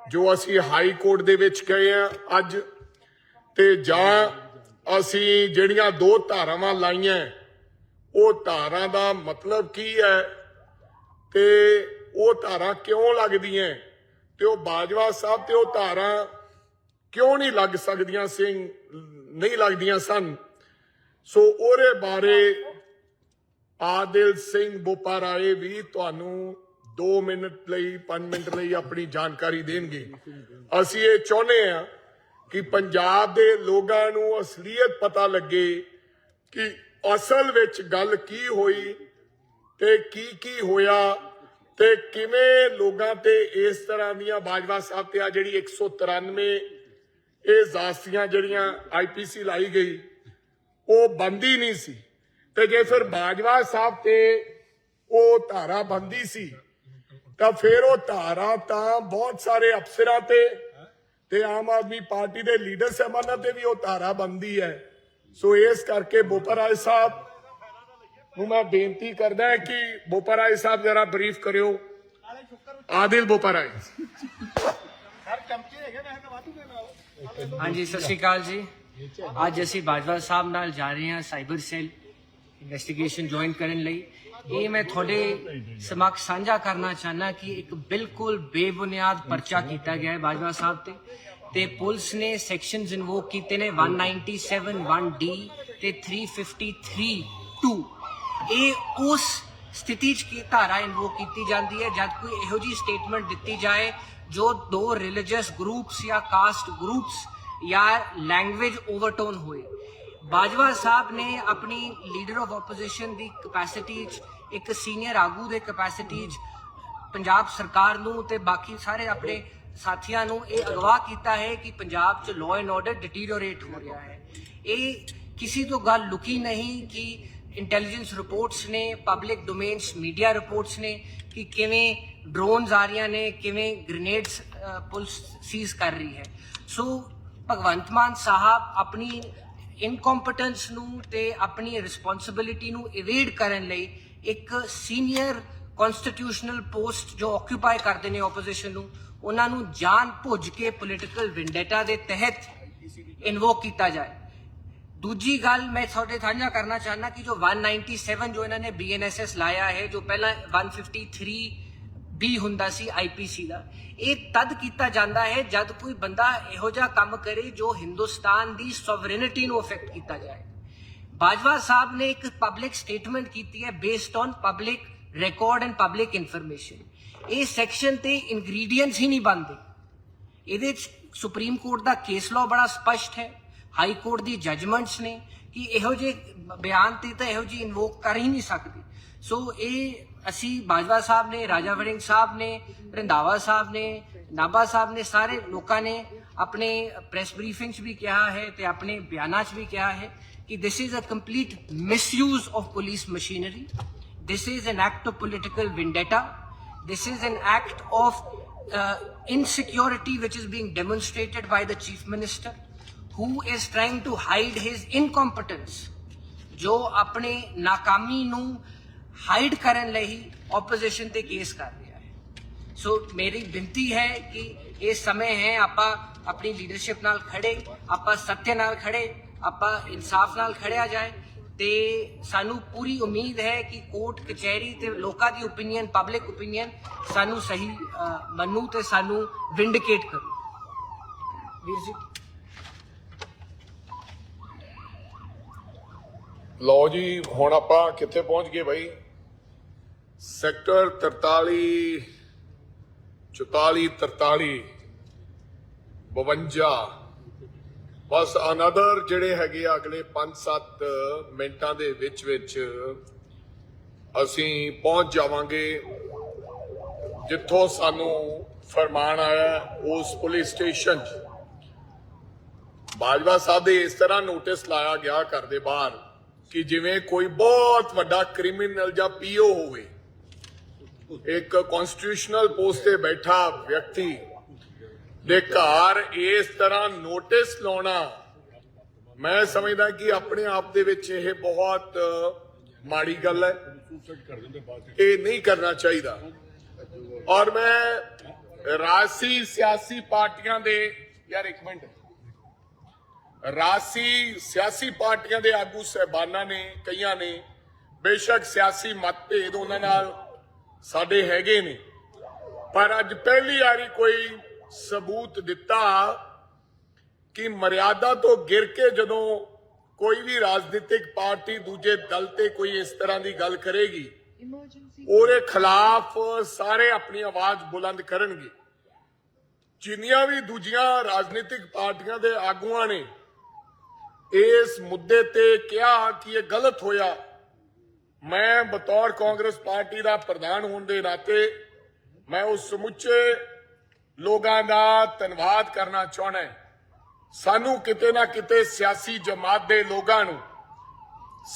Speaker 1: ਜੋ ਅਸੀਂ ਹਾਈ ਕੋਰਟ ਦੇ ਵਿੱਚ ਗਏ ਆ ਅੱਜ ਤੇ ਜਾਂ ਅਸੀਂ ਜਿਹੜੀਆਂ ਦੋ ਧਾਰਾਵਾਂ ਲਾਈਆਂ ਉਹ ਧਾਰਾਂ ਦਾ ਮਤਲਬ ਕੀ ਹੈ ਤੇ ਉਹ ਧਾਰਾਂ ਕਿਉਂ ਲੱਗਦੀਆਂ ਤੇ ਉਹ ਬਾਜਵਾ ਸਾਹਿਬ ਤੇ ਉਹ ਧਾਰਾਂ ਕਿਉਂ ਨਹੀਂ ਲੱਗ ਸਕਦੀਆਂ ਸਿੰਘ, ਨਹੀਂ ਲੱਗਦੀਆਂ ਸਨ? ਸੋ ਉਹਦੇ ਬਾਰੇ ਆਦਿਲ ਸਿੰਘ ਬੋਪਾਰਾਏ ਵੀ ਤੁਹਾਨੂੰ 2 ਮਿੰਟ ਲਈ 5 ਮਿੰਟ ਲਈ ਆਪਣੀ ਜਾਣਕਾਰੀ ਦੇਣਗੇ। ਅਸੀਂ ਇਹ ਚਾਹੁੰਦੇ ਹਾਂ ਕਿ ਪੰਜਾਬ ਦੇ ਲੋਕਾਂ ਨੂੰ ਅਸਲੀਅਤ ਪਤਾ ਲੱਗੇ ਕਿ ਅਸਲ ਵਿੱਚ ਗੱਲ ਕੀ ਹੋਈ ਤੇ ਕੀ ਕੀ ਹੋਇਆ ਤੇ ਕਿਵੇਂ ਲੋਕਾਂ ਤੇ ਇਸ ਤਰ੍ਹਾਂ ਦੀਆਂ ਬਾਜਵਾ ਸਾਹਿਬ ਤੇ ਆ ਜਿਹੜੀ 193 ਇਹ ਜ਼ਾਸਤੀਆਂ ਜਿਹੜੀਆਂ ਆਈਪੀਸੀ ਲਾਈ ਗਈ, ਉਹ ਬੰਦੀ ਨਹੀਂ ਸੀ। ਤੇ ਜੇ ਫਿਰ ਬਾਜਵਾ ਸਾਹਿਬ ਤੇ ਉਹ ਧਾਰਾ ਬੰਦੀ ਸੀ, ਤਾਂ ਫਿਰ ਉਹ ਧਾਰਾ ਤਾਂ ਬਹੁਤ ਸਾਰੇ ਅਫਸਰਾਂ ਤੇ ਤੇ ਆਮ ਆਦਮੀ ਪਾਰਟੀ ਦੇ ਲੀਡਰ ਸਾਹਿਬਾਨਾਂ ਤੇ ਵੀ ਉਹ ਧਾਰਾ ਬੰਦੀ ਹੈ। ਸੋ ਇਸ ਕਰਕੇ ਬੋਪਰਾਏ ਸਾਹਿਬ ਨੂੰ ਮੈਂ ਬੇਨਤੀ ਕਰਦਾ ਹਾਂ ਕਿ ਬੋਪਰਾਏ ਸਾਹਿਬ ਜਰਾ ਬਰੀਫ ਕਰਿਓ। ਆਦਿਲ ਬੋਪਰਾਏ।
Speaker 6: ਹਾਂਜੀ, ਸਤਿ ਸ਼੍ਰੀ ਅਕਾਲ ਜੀ। ਅੱਜ ਅਸੀਂ ਬਾਜਵਾ ਸਾਹਿਬ ਨਾਲ ਜਾ ਰਹੇ ਹਾਂ ਸਾਈਬਰ ਸੈੱਲ ਇਨਵੈਸਟੀਗੇਸ਼ਨ ਜੁਆਇਨ ਕਰਨ ਲਈ। ਇਹ ਮੈਂ ਤੁਹਾਡੇ ਸਮਕਸ਼ ਸਾਂਝਾ ਕਰਨਾ ਚਾਹਨਾ ਕਿ ਇੱਕ ਬਿਲਕੁਲ ਬੇਬੁਨਿਆਦ ਪਰਚਾ ਕੀਤਾ ਗਿਆ ਹੈ ਬਾਜਵਾ ਸਾਹਿਬ ਤੇ। ਤੇ ਪੁਲਿਸ ਨੇ ਸੈਕਸ਼ਨਸ ਇਨਵੋਕ ਕੀਤੇ ਨੇ 197 1D ਤੇ 353 2 ਇਹ ਉਸ ਸਥਿਤੀ 'ਚ ਕੀ ਧਾਰਾ ਇਨਵੋਕ ਕੀਤੀ ਜਾਂਦੀ ਹੈ, ਜਦ ਕੋਈ ਇਹੋ ਜੀ ਸਟੇਟਮੈਂਟ ਦਿੱਤੀ ਜਾਏ, ਜੋ ਦੋ ਰਿਲੀਜੀਅਸ ਗਰੁੱਪਸ ਜਾਂ ਕਾਸਟ ਗਰੁੱਪਸ ਜਾਂ ਲੈਂਗੁਏਜ ਓਵਰਟੋਨ ਹੋਏ। ਬਾਜਵਾ ਸਾਹਿਬ ਨੇ ਆਪਣੀ ਲੀਡਰ ਆਫ ਆਪੋਜੀਸ਼ਨ ਦੀ ਕਪੈਸਿਟੀ 'ਚ, ਇੱਕ ਸੀਨੀਅਰ ਆਗੂ ਦੇ ਕਪੈਸਿਟੀ 'ਚ ਪੰਜਾਬ ਸਰਕਾਰ ਨੂੰ ਤੇ ਬਾਕੀ ਸਾਰੇ ਆਪਣੇ ਸਾਥੀਆਂ ਨੂੰ ਇਹ ਅਗਵਾ ਕੀਤਾ ਹੈ ਕਿ ਪੰਜਾਬ 'ਚ ਲਾਅ ਐਂਡ ਆਰਡਰ ਡਿਟੀਰੀਓਰੇਟ ਹੋ ਰਿਹਾ ਹੈ। ਇਹ ਕਿਸੇ ਤੋਂ ਗੱਲ ਲੁਕੀ ਨਹੀਂ ਕਿ ਇੰਟੈਲੀਜੈਂਸ ਰਿਪੋਰਟਸ ਨੇ ਪਬਲਿਕ ਡੋਮੇਨਸ ਮੀਡੀਆ ਰਿਪੋਰਟਸ ਨੇ ਕਿ ਕਿਵੇਂ ਡਰੋਨਸ ਆ ਰਹੀਆਂ ਨੇ, ਕਿਵੇਂ ਗ੍ਰੇਨੇਡਸ ਪੁਲਿਸ ਸੀਜ਼ ਕਰ ਰਹੀ ਹੈ। ਸੋ ਭਗਵੰਤ ਮਾਨ ਸਾਹਿਬ ਆਪਣੀ ਇਨਕੰਪੀਟੈਂਸ ਨੂੰ ਤੇ ਆਪਣੀ ਰਿਸਪੌਂਸਿਬਿਲਿਟੀ ਨੂੰ ਇਵੇਡ ਕਰਨ ਲਈ ਇੱਕ ਸੀਨੀਅਰ ਕਨਸਟੀਟਿਊਸ਼ਨਲ ਪੋਸਟ ਜੋ ਆਕਿਊਪਾਈ ਕਰਦੇ ਨੇ ਆਪੋਜੀਸ਼ਨ ਨੂੰ, ਉਹਨਾਂ ਨੂੰ ਜਾਣ ਭੁੱਜ ਕੇ ਪੋਲਿਟੀਕਲ ਵਿੰਡੇਟਾ ਦੇ ਤਹਿਤ ਇਨਵੋਕ ਕੀਤਾ ਜਾਏ। ਦੂਜੀ ਗੱਲ ਮੈਂ ਤੁਹਾਡੇ ਸਾਂਝਾ ਕਰਨਾ ਚਾਹਨਾ ਕਿ ਜੋ 197 ਜੋ ਇਹਨਾਂ ਨੇ ਬੀਐਨਐਸਐਸ ਲਾਇਆ ਹੈ, ਜੋ ਪਹਿਲਾਂ 153 ਵੀ ਹੁੰਦਾ ਸੀ ਆਈਪੀਸੀ ਦਾ, ਇਹ ਤਦ ਕੀਤਾ ਜਾਂਦਾ ਹੈ ਜਦ ਕੋਈ ਬੰਦਾ ਇਹੋ ਜਿਹਾ ਕੰਮ ਕਰੇ ਜੋ ਹਿੰਦੁਸਤਾਨ ਦੀ ਸੋਵਰੇਨਿਟੀ ਨੂੰ ਅਫੈਕਟ ਕੀਤਾ ਜਾਏ ਬਾਜਵਾ ਸਾਹਿਬ ਨੇ ਇੱਕ ਪਬਲਿਕ ਸਟੇਟਮੈਂਟ ਕੀਤੀ ਹੈ based on public record and public information ਇਹ ਸੈਕਸ਼ਨ ਤੇ ਇਨਗਰੀਡੀਐਂਟਸ ਹੀ ਨਹੀਂ ਬਣਦੇ। ਇਹਦੇ ਚ ਸੁਪਰੀਮ ਕੋਰਟ ਦਾ ਕੇਸ ਲਾਅ ਬੜਾ ਸਪਸ਼ਟ ਹੈ। ਹਾਈ ਕੋਰਟ ਦੀ ਜਜਮੈਂਟਸ ਨੇ ਕਿ ਇਹੋ ਜੇ ਬਿਆਨ ਤੇ ਤਾਂ ਇਹੋ ਜੀ ਇਨਵੋਕ ਕਰ ਹੀ ਨਹੀਂ ਸਕਦੇ ਸੋ ਇਹ ਅਸੀਂ ਬਾਜਵਾ ਸਾਹਿਬ ਨੇ ਰਾਜਾ ਵੜਿੰਗ ਸਾਹਿਬ ਨੇ ਰੰਦਾਵਾ ਸਾਹਿਬ ਨੇ ਨਾਬਾ ਸਾਹਿਬ ਨੇ ਸਾਰੇ ਲੋਕਾਂ ਨੇ ਆਪਣੇ ਪ੍ਰੈਸ ਬਰੀਫਿੰਗਸ ਵੀ ਕਿਹਾ ਹੈ ਤੇ ਆਪਣੇ ਬਿਆਨਾਂ 'ਚ ਵੀ ਕਿਹਾ ਹੈ ਕਿ this is a complete misuse of police machinery this is an act of political vendetta this is an act of insecurity which is being demonstrated by the chief minister minister who is trying to hide his ਜੋ ਆਪਣੀ ਨਾਕਾਮੀ ਨੂੰ hide ਕਰਨ ਲਈ opposition ਤੇ case ਕਰ ਰਿਹਾ ਹੈ। ਸੋ ਮੇਰੀ ਬੇਨਤੀ ਹੈ ਕਿ ਇਹ ਸਮੇਂ ਹੈ, ਆਪਾਂ ਆਪਣੀ ਲੀਡਰਸ਼ਿਪ ਨਾਲ ਖੜੇ, ਆਪਾਂ ਸੱਤਿਆ ਨਾਲ ਖੜੇ, ਆਪਾਂ ਇਨਸਾਫ ਨਾਲ ਖੜਿਆ ਜਾਏ ਤੇ ਸਾਨੂੰ ਪੂਰੀ ਉਮੀਦ ਹੈ ਕਿ ਕੋਰਟ, ਕਚਹਿਰੀ ਤੇ ਲੋਕਾਂ ਦੀ ਓਪੀਨੀਅਨ ਪਬਲਿਕ ਓਪੀਨੀਅਨ ਸਾਨੂੰ ਸਹੀ ਮੰਨੂ ਤੇ ਸਾਨੂੰ ਵਿੰਡਿਕੇਟ ਕਰੂ। ਵੀਰ ਜੀ।
Speaker 1: ਲਓ ਜੀ, ਹੁਣ ਆਪਾਂ ਕਿੱਥੇ ਪਹੁੰਚ ਗਏ ਭਾਈ ਸੈਕਟਰ 43 44 43 52 ਬਸ ਅਨਦਰ ਜਿਹੜੇ ਹੈਗੇ ਆ ਅਗਲੇ 5-7 ਮਿੰਟਾਂ ਦੇ ਵਿੱਚ ਵਿੱਚ ਅਸੀਂ ਪਹੁੰਚ ਜਾਵਾਂਗੇ। ਜਿੱਥੋਂ ਸਾਨੂੰ ਫਰਮਾਨ ਆਇਆ ਉਸ ਪੁਲਿਸ ਸਟੇਸ਼ਨ 'ਚ। ਬਾਜਵਾ ਸਾਹਿਬ ਦੇ ਇਸ ਤਰ੍ਹਾਂ ਨੋਟਿਸ ਲਾਇਆ ਗਿਆ ਘਰ ਦੇ ਬਾਹਰ। ਕਿ ਜਿਵੇਂ ਕੋਈ ਬਹੁਤ ਵੱਡਾ ਕ੍ਰਿਮੀਨਲ ਜਾਂ ਪੀਓ ਹੋਵੇ, ਇੱਕ ਕਨਸਟੀਟਿਊਸ਼ਨਲ ਪੋਸਟ ਤੇ ਬੈਠਾ ਵਿਅਕਤੀ ਦੇ ਘਰ ਇਸ ਤਰ੍ਹਾਂ ਨੋਟਿਸ ਲਾਉਣਾ, ਮੈਂ ਸਮਝਦਾ ਕਿ ਆਪਣੇ ਆਪ ਦੇ ਵਿੱਚ ਇਹ ਬਹੁਤ ਮਾੜੀ ਗੱਲ ਹੈ। ਇਹ ਨਹੀਂ ਕਰਨਾ ਚਾਹੀਦਾ। ਔਰ ਮੈਂ ਰਾਜਸੀ ਸਿਆਸੀ ਪਾਰਟੀਆਂ ਦੇ, ਯਾਰ ਇੱਕ ਮਿੰਟ। ਰਾਸੀ ਸਿਆਸੀ ਪਾਰਟੀਆਂ ਦੇ ਆਗੂ ਸਹਿਬਾਨਾਂ ਨੇ ਕਈਆਂ ਨੇ ਬੇਸ਼ੱਕ ਸਿਆਸੀ ਮਤਭੇਦ ਉਹਨਾਂ ਨਾਲ ਸਾਡੇ ਹੈਗੇ ਨੇ। ਪਰ ਅੱਜ ਪਹਿਲੀ ਵਾਰੀ ਕੋਈ ਸਬੂਤ ਦਿੱਤਾ ਕਿ ਮਰਿਆਦਾ ਤੋਂ ਗਿਰ ਕੇ ਜਦੋਂ ਕੋਈ ਵੀ ਰਾਜਨੀਤਿਕ ਪਾਰਟੀ ਦੂਜੇ ਦਲ ਤੇ ਕੋਈ ਇਸ ਤਰ੍ਹਾਂ ਦੀ ਗੱਲ ਕਰੇਗੀ ਉਹਦੇ ਖਿਲਾਫ ਸਾਰੇ ਆਪਣੀ ਆਵਾਜ਼ ਬੁਲੰਦ ਕਰਨਗੇ। ਜਿੰਨੀਆਂ ਵੀ ਦੂਜੀਆਂ ਰਾਜਨੀਤਿਕ ਪਾਰਟੀਆਂ ਦੇ ਆਗੂਆਂ ਨੇ ਇਸ ਮੁੱਦੇ ਤੇ ਕਿਹਾ ਕਿ ਇਹ ਗਲਤ ਹੋਇਆ। ਮੈਂ ਬਤੌਰ ਕਾਂਗਰਸ ਪਾਰਟੀ ਦਾ ਪ੍ਰਧਾਨ ਹੋਣ ਦੇ ਨਾਤੇ ਮੈਂ ਉਸ ਸਮੁੱਚੇ ਲੋਕਾਂ ਦਾ ਧੰਨਵਾਦ ਕਰਨਾ ਚਾਹਣਾ ਸਾਨੂੰ ਕਿਤੇ ਨਾ ਕਿਤੇ ਸਿਆਸੀ ਜਮਾਤ ਦੇ ਲੋਕਾਂ ਨੂੰ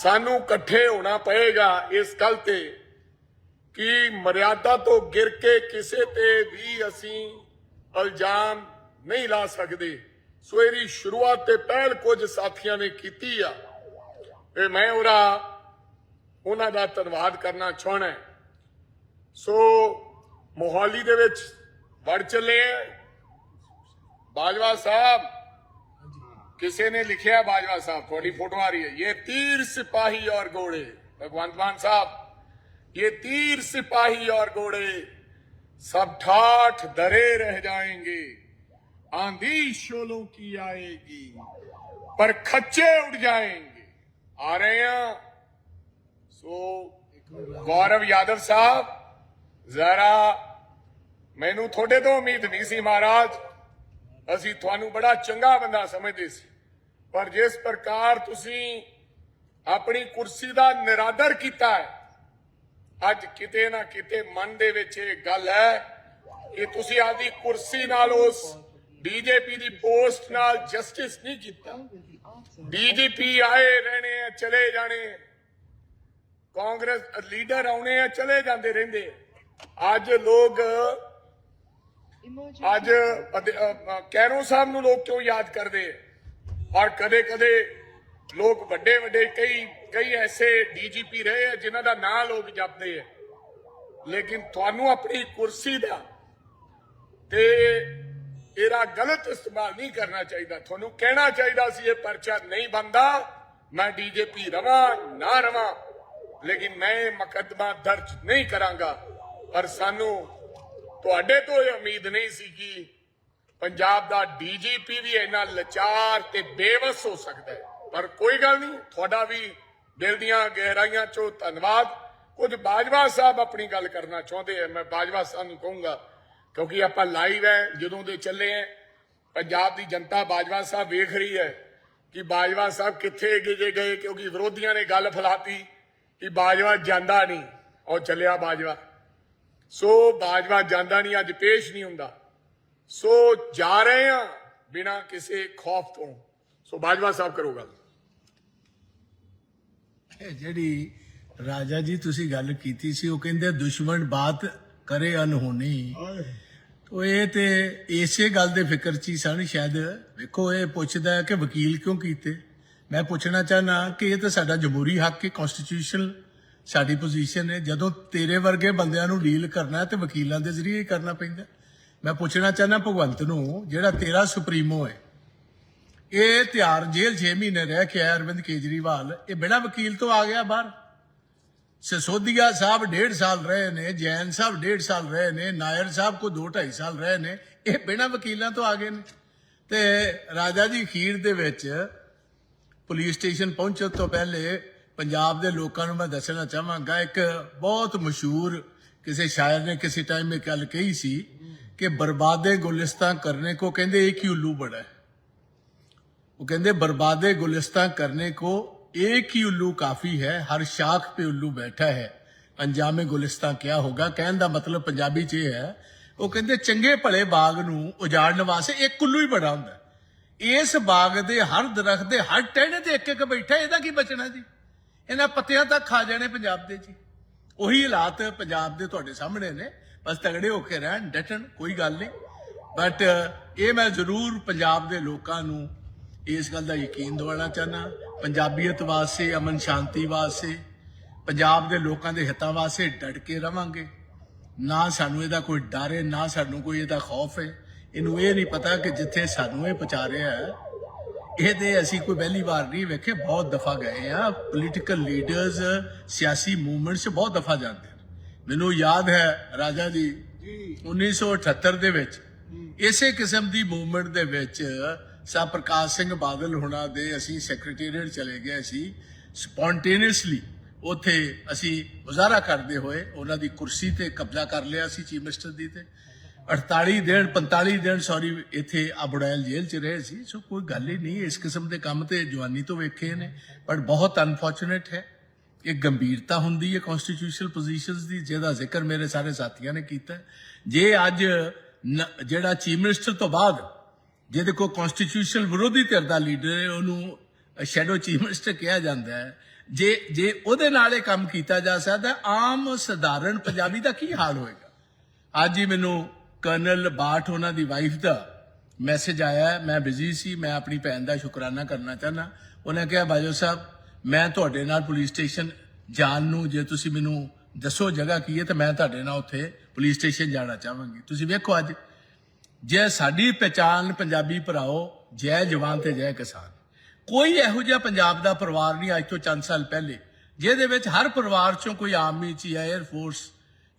Speaker 1: ਸਾਨੂੰ ਇਕੱਠੇ ਹੋਣਾ ਪਏਗਾ ਇਸ ਗੱਲ ਤੇ ਕਿ ਮਰਿਆਦਾ ਤੋਂ ਗਿਰ ਕੇ ਕਿਸੇ ਤੇ ਵੀ ਅਸੀਂ ਇਲਜ਼ਾਮ ਨਹੀਂ ਲਾ ਸਕਦੇ। ਸੋ ਇਹਦੀ ਸ਼ੁਰੂਆਤ ਤੇ ਪਹਿਲ ਕੁਝ ਸਾਥੀਆਂ ਨੇ ਕੀਤੀ ਆ ਤੇ ਮੈਂ ਉਹਦਾ ਉਹਨਾਂ ਦਾ ਧੰਨਵਾਦ ਕਰਨਾ ਚਾਹਣਾ ਹੈ। ਸੋ ਮੋਹਾਲੀ ਦੇ ਵਿੱਚ ਵੜ ਚੱਲੇ ਆ ਬਾਜਵਾ ਸਾਹਿਬ ਕਿਸੇ ਨੇ ਲਿਖਿਆ ਬਾਜਵਾ ਸਾਹਿਬ ਤੁਹਾਡੀ ਫੋਟੋ ਆ ਰਹੀ ਹੈ ਇਹ तीर सिपाही और घोड़े भगवंत मान साहब ये तीर सिपाही और घोड़े सब ठाठ धरे रह जाएंगे आंधी शोलों की आएगी पर खच्चे उड़ जाएंगे आ रहे हैं सो गौरव यादव साहब जरा ਮੈਨੂੰ ਤੁਹਾਡੇ ਤੋਂ ਉਮੀਦ ਨਹੀਂ ਸੀ ਮਹਾਰਾਜ ਅਸੀਂ ਤੁਹਾਨੂੰ ਬੜਾ ਚੰਗਾ ਬੰਦਾ ਸਮਝਦੇ ਸੀ ਪਰ ਜਿਸ ਪ੍ਰਕਾਰ ਤੁਸੀਂ ਆਪਣੀ ਕੁਰਸੀ ਦਾ ਨਿਰਾਦਰ ਕੀਤਾ ਹੈ ਅੱਜ ਕਿਤੇ ਨਾ ਕਿਤੇ ਮਨ ਦੇ ਵਿੱਚ ਇਹ ਗੱਲ ਹੈ ਕਿ ਤੁਸੀਂ ਆਪਦੀ ਕੁਰਸੀ ਨਾਲ ਉਸ ਬੀਜੇਪੀ ਦੀ ਪੋਸਟ ਨਾਲ ਜਸਟਿਸ ਨਹੀਂ ਕੀਤਾ ਡੀਜੀਪੀ ਆਏ ਰਹਿਣੇ ਆ ਚਲੇ ਜਾਣੇ। ਕਾਂਗਰਸ ਲੀਡਰ ਆਉਣੇ ਆ ਚਲੇ ਜਾਂਦੇ ਰਹਿੰਦੇ। ਅੱਜ ਲੋਕ ਅੱਜ ਕੈਰੋ ਸਾਹਿਬ ਨੂੰ ਲੋਕ ਕਿਉਂ ਯਾਦ ਕਰਦੇ ਔਰ ਕਦੇ ਕਦੇ ਲੋਕ ਵੱਡੇ ਵੱਡੇ ਕਈ ਕਈ ਐਸੇ ਡੀਜੀਪੀ ਰਹੇ ਆ ਜਿਨ੍ਹਾਂ ਦਾ ਨਾਂ ਲੋਕ ਜਪਦੇ ਆ ਲੇਕਿਨ ਤੁਹਾਨੂੰ ਆਪਣੀ ਕੁਰਸੀ ਦਾ ਤੇ ਇਹਦਾ ਗਲਤ ਇਸਤੇਮਾਲ ਨਹੀਂ ਕਰਨਾ ਚਾਹੀਦਾ। ਤੁਹਾਨੂੰ ਕਹਿਣਾ ਚਾਹੀਦਾ ਸੀ ਇਹ ਪਰਚਾ ਨਹੀਂ ਬੰਦਾ ਮੈਂ ਡੀਜੀਪੀ ਰਵਾਂ, ਨਾ ਰਵਾਂ, ਲੇਕਿਨ ਮੈਂ ਮੁਕੱਦਮਾ ਦਰਜ ਨਹੀਂ ਕਰਾਂਗਾ। ਪਰ ਸਾਨੂੰ ਤੁਹਾਡੇ ਤੋਂ ਇਹ ਉਮੀਦ ਨਹੀਂ ਸੀ ਕਿ ਪੰਜਾਬ ਦਾ ਡੀਜੀਪੀ ਵੀ ਇੰਨਾ ਲਾਚਾਰ ਤੇ ਬੇਵਸ ਹੋ ਸਕਦਾ ਹੈ। ਪਰ ਕੋਈ ਗੱਲ ਨਹੀਂ, ਤੁਹਾਡਾ ਵੀ ਦਿਲ ਦੀਆਂ ਗਹਿਰਾਈਆਂ ਚੋਂ ਧੰਨਵਾਦ। ਕੁਝ ਬਾਜਵਾ ਸਾਹਿਬ ਆਪਣੀ ਗੱਲ ਕਰਨਾ ਚਾਹੁੰਦੇ ਆ, ਮੈਂ ਬਾਜਵਾ ਸਾਹਿਬ ਨੂੰ ਕਹੂੰਗਾ ਕਿਉਂਕਿ ਆਪਾਂ ਲਾਈਵ ਹੈ, ਜਦੋਂ ਦੇ ਚੱਲੇ ਆ ਪੰਜਾਬ ਦੀ ਜਨਤਾ ਬਾਜਵਾ ਸਾਹਿਬ ਵੇਖ ਰਹੀ ਹੈ ਕਿ ਬਾਜਵਾ ਸਾਹਿਬ ਕਿੱਥੇ ਗਏ ਗਏ, ਕਿਉਂਕਿ ਵਿਰੋਧੀਆਂ ਨੇ ਗੱਲ ਫੈਲਾਤੀ ਕਿ ਬਾਜਵਾ ਜਾਂਦਾ ਨਹੀਂ, ਉਹ ਚੱਲਿਆ ਬਾਜਵਾ। ਸੋ ਬਾਜਵਾ ਜਾਂਦਾ ਨਹੀਂ, ਅੱਜ ਪੇਸ਼ ਨਹੀਂ ਹੁੰਦਾ। ਸੋ ਜਾ ਰਹੇ ਆ ਬਿਨਾ ਕਿਸੇ ਖੌਫ ਤੋਂ। ਸੋ ਬਾਜਵਾ ਸਾਹਿਬ ਕਰੋ ਗੱਲ।
Speaker 2: ਜਿਹੜੀ ਰਾਜਾ ਜੀ ਤੁਸੀਂ ਗੱਲ ਕੀਤੀ ਸੀ, ਉਹ ਕਹਿੰਦੇ ਦੁਸ਼ਮਣ ਬਾਤ ਕਰੇ ਅਨਹੋਣੀ। ਤੋ ਇਹ ਤੇ ਇਸੇ ਗੱਲ ਦੇ ਫਿਕਰ ਚ ਹੀ ਸਨ ਸ਼ਾਇਦ ਵੇਖੋ ਇਹ ਪੁੱਛਦਾ ਕਿ ਵਕੀਲ ਕਿਉਂ ਕੀਤੇ। ਮੈਂ ਪੁੱਛਣਾ ਚਾਹਨਾ ਕਿ ਇਹ ਤਾਂ ਸਾਡਾ ਜਮਹੂਰੀ ਹੱਕ ਹੈ ਕਨਸਟੀਟਿਊਸ਼ਨਲ ਸਾਡੀ ਪੋਜੀਸ਼ਨ ਹੈ। ਜਦੋਂ ਤੇਰੇ ਵਰਗੇ ਬੰਦਿਆਂ ਨੂੰ ਡੀਲ ਕਰਨਾ ਹੈ ਤੇ ਵਕੀਲਾਂ ਦੇ ਜ਼ਰੀਏ ਕਰਨਾ ਪੈਂਦਾ। ਮੈਂ ਪੁੱਛਣਾ ਚਾਹਨਾ ਭਗਵੰਤ ਨੂੰ ਜਿਹੜਾ ਤੇਰਾ ਸੁਪਰੀਮੋ ਹੈ ਇਹ ਤਿਆਰ ਜੇਲ੍ਹ 6 ਮਹੀਨੇ ਰਹਿ ਕੇ ਆਇਆ ਅਰਵਿੰਦ ਕੇਜਰੀਵਾਲ ਇਹ ਬਿਨਾਂ ਵਕੀਲ ਤੋਂ ਆ ਗਿਆ ਬਾਹਰ? ਸਿਸੋਦੀਆ ਸਾਹਿਬ ਡੇਢ ਸਾਲ ਰਹੇ ਨੇ ਜੈਨ ਸਾਹਿਬ ਡੇਢ ਸਾਲ ਰਹੇ ਨੇ ਨਾਇਰ ਸਾਹਿਬ ਕੋ 2.5 ਸਾਲ ਰਹੇ ਨੇ ਇਹ ਬਿਨਾਂ ਵਕੀਲਾਂ ਤੋਂ ਆ ਗਏ ਨੇ ਤੇ ਰਾਜਾ ਜੀ ਖੀਰ ਦੇ ਵਿੱਚ ਪੁਲਿਸ ਸਟੇਸ਼ਨ ਪਹੁੰਚਣ ਤੋਂ ਪਹਿਲੇ ਪੰਜਾਬ ਦੇ ਲੋਕਾਂ ਨੂੰ ਮੈਂ ਦੱਸਣਾ ਚਾਹਾਂਗਾ ਇੱਕ ਬਹੁਤ ਮਸ਼ਹੂਰ ਕਿਸੇ ਸ਼ਾਇਰ ਨੇ ਕਿਸੇ ਟਾਈਮ ਇਹ ਗੱਲ ਕਹੀ ਸੀ ਕਿ ਬਰਬਾਦੇ ਗੁਲਿਸਤਾਂ ਕਰਨੇ ਕੋ ਕਹਿੰਦੇ ਇੱਕ ਹੀ ਉੱਲੂ ਬੜਾ ਹੈ वो कहते बर्बादे गुलिस्तान करने को एक ही उल्लू काफी है हर शाख पे उल्लू बैठा है अंजामे गुलिस्तान क्या होगा ਕਹਿਣ ਦਾ ਮਤਲਬ ਪੰਜਾਬੀ ਚ ਇਹ ਹੈ ਉਹ ਕਹਿੰਦੇ ਚੰਗੇ ਭਲੇ ਬਾਗ ਨੂੰ ਉਜਾੜਨ ਵਾਸਤੇ ਇੱਕ ਉੱਲੂ ਹੀ ਬੜਾ ਹੁੰਦਾ ਹੈ। ਇਸ ਬਾਗ ਦੇ ਹਰ ਦਰਖਤ ਦੇ ਹਰ ਟਹਿਣੇ ਤੇ ਇੱਕ ਇੱਕ ਬੈਠਾ ਇਹਦਾ ਕੀ ਬਚਣਾ ਜੀ ਇਹਨਾਂ ਪੱਤਿਆਂ ਤੱਕ ਖਾ ਜਾਣੇ ਪੰਜਾਬ ਦੇ ਜੀ ਉਹੀ ਹਾਲਾਤ ਪੰਜਾਬ ਦੇ ਤੁਹਾਡੇ ਸਾਹਮਣੇ ਨੇ ਬਸ ਤਗੜੇ ਹੋ ਕੇ ਰਹਿਣ ਡਟਣ ਕੋਈ ਗੱਲ ਨਹੀਂ ਬਟ ਇਹ ਮੈਂ ਜ਼ਰੂਰ ਪੰਜਾਬ ਦੇ ਲੋਕਾਂ ਨੂੰ ਇਸ ਗੱਲ ਦਾ ਯਕੀਨ ਦਿਵਾਉਣਾ ਚਾਹਨਾ ਪੰਜਾਬੀਅਤ ਵਾਸਤੇ ਅਮਨ ਸ਼ਾਂਤੀ ਵਾਸਤੇ ਪੰਜਾਬ ਦੇ ਲੋਕਾਂ ਦੇ ਹਿੱਤਾਂ ਵਾਸਤੇ ਡਟ ਕੇ ਰਵਾਂਗੇ। ਨਾ ਸਾਨੂੰ ਇਹਦਾ ਕੋਈ ਡਰ ਹੈ ਨਾ ਸਾਨੂੰ ਕੋਈ ਇਹਦਾ ਖੌਫ ਹੈ। ਇਹਨੂੰ ਇਹ ਨਹੀਂ ਪਤਾ ਕਿ ਜਿੱਥੇ ਸਾਨੂੰ ਇਹ ਪਹੁੰਚਾ ਰਿਹਾ ਹੈ ਇਹ ਤੇ ਅਸੀਂ ਕੋਈ ਪਹਿਲੀ ਵਾਰ ਨਹੀਂ ਵੇਖੇ। ਬਹੁਤ ਦਫਾ ਗਏ ਆ। ਪੋਲੀਟੀਕਲ ਲੀਡਰਸ ਸਿਆਸੀ ਮੂਵਮੈਂਟਸ ਬਹੁਤ ਦਫਾ ਜਾਂਦੇ ਨੇ। ਮੈਨੂੰ ਯਾਦ ਹੈ ਰਾਜਾ ਜੀ 1978 ਦੇ ਵਿੱਚ ਇਸੇ ਕਿਸਮ ਦੀ ਮੂਵਮੈਂਟ ਦੇ ਵਿੱਚ ਸਾ ਪ੍ਰਕਾਸ਼ ਸਿੰਘ ਬਾਦਲ ਹੁਣਾਂ ਦੇ ਅਸੀਂ ਸੈਕਟਰੀਏਟ ਚਲੇ ਗਏ ਸੀ ਸਪੌਂਟੇਨੀਅਸਲੀ ਉੱਥੇ ਅਸੀਂ ਮੁਜ਼ਾਹਰਾ ਕਰਦੇ ਹੋਏ ਉਹਨਾਂ ਦੀ ਕੁਰਸੀ ਤੇ ਕਬਜ਼ਾ ਕਰ ਲਿਆ ਸੀ ਚੀਫ ਮਿਨਿਸਟਰ ਦੀ ਤੇ। 48 ਦਿਨ 45 ਦਿਨ ਸੌਰੀ ਇੱਥੇ ਅਬੜੈਲ ਜੇਲ੍ਹ ਚ ਰਹੇ ਸੀ। ਸੋ ਕੋਈ ਗੱਲ ਹੀ ਨਹੀਂ, ਇਸ ਕਿਸਮ ਦੇ ਕੰਮ ਤੇ ਜਵਾਨੀ ਤੋਂ ਵੇਖੇ ਨੇ, ਪਰ ਬਹੁਤ ਅਨਫੋਰਚੂਨੇਟ ਹੈ। ਇਹ ਗੰਭੀਰਤਾ ਹੁੰਦੀ ਹੈ ਕਨਸਟੀਟਿਊਸ਼ਨਲ ਪੋਜੀਸ਼ਨਸ ਦੀ, ਜਿਹਦਾ ਜ਼ਿਕਰ ਮੇਰੇ ਸਾਰੇ ਸਾਥੀਆਂ ਨੇ ਕੀਤਾ। ਜੇ ਅੱਜ ਜਿਹੜਾ ਚੀਫ ਮਿਨਿਸਟਰ ਤੋਂ ਬਾਅਦ ਜਿਹਦੇ ਕੋਲ ਕਨਸਟੀਟਿਊਸ਼ਨਲ ਵਿਰੋਧੀ ਧਿਰ ਦਾ ਲੀਡਰ ਹੈ, ਉਹਨੂੰ ਸ਼ੈਡੋ ਚੀਫ ਮਿਨਿਸਟਰ ਕਿਹਾ ਜਾਂਦਾ ਹੈ। ਜੇ ਜੇ ਉਹਦੇ ਨਾਲ ਇਹ ਕੰਮ ਕੀਤਾ ਜਾ ਸਕਦਾ, ਆਮ ਸਧਾਰਨ ਪੰਜਾਬੀ ਦਾ ਕੀ ਹਾਲ ਹੋਏਗਾ? ਅੱਜ ਹੀ ਮੈਨੂੰ ਕਰਨਲ ਬਾਠ ਉਹਨਾਂ ਦੀ ਵਾਈਫ ਦਾ ਮੈਸੇਜ ਆਇਆ ਮੈਂ ਬਿਜ਼ੀ ਸੀ, ਮੈਂ ਆਪਣੀ ਭੈਣ ਦਾ ਸ਼ੁਕਰਾਨਾ ਕਰਨਾ ਚਾਹਨਾ ਉਹਨੇ ਕਿਹਾ, ਬਾਜੋ ਸਾਹਿਬ, ਮੈਂ ਤੁਹਾਡੇ ਨਾਲ ਪੁਲਿਸ ਸਟੇਸ਼ਨ ਜਾਣ ਨੂੰ, ਜੇ ਤੁਸੀਂ ਮੈਨੂੰ ਦੱਸੋ ਜਗ੍ਹਾ ਕੀ ਹੈ, ਤਾਂ ਮੈਂ ਤੁਹਾਡੇ ਨਾਲ ਉੱਥੇ ਪੁਲਿਸ ਸਟੇਸ਼ਨ ਜਾਣਾ ਚਾਹਾਂਗੀ। ਤੁਸੀਂ ਵੇਖੋ ਅੱਜ ਜੇ ਸਾਡੀ ਪਛਾਣ ਪੰਜਾਬੀ ਭਰਾਓ, ਜੈ ਜਵਾਨ ਤੇ ਜੈ ਕਿਸਾਨ। ਕੋਈ ਇਹੋ ਜਿਹਾ ਪੰਜਾਬ ਦਾ ਪਰਿਵਾਰ ਨਹੀਂ ਅੱਜ ਤੋਂ ਚੰਦ ਸਾਲ ਪਹਿਲੇ, ਜਿਹਦੇ ਵਿੱਚ ਹਰ ਪਰਿਵਾਰ ਚੋਂ ਕੋਈ ਆਰਮੀ ਚ ਜਾਂ 에ਅਰ ਫੋਰਸ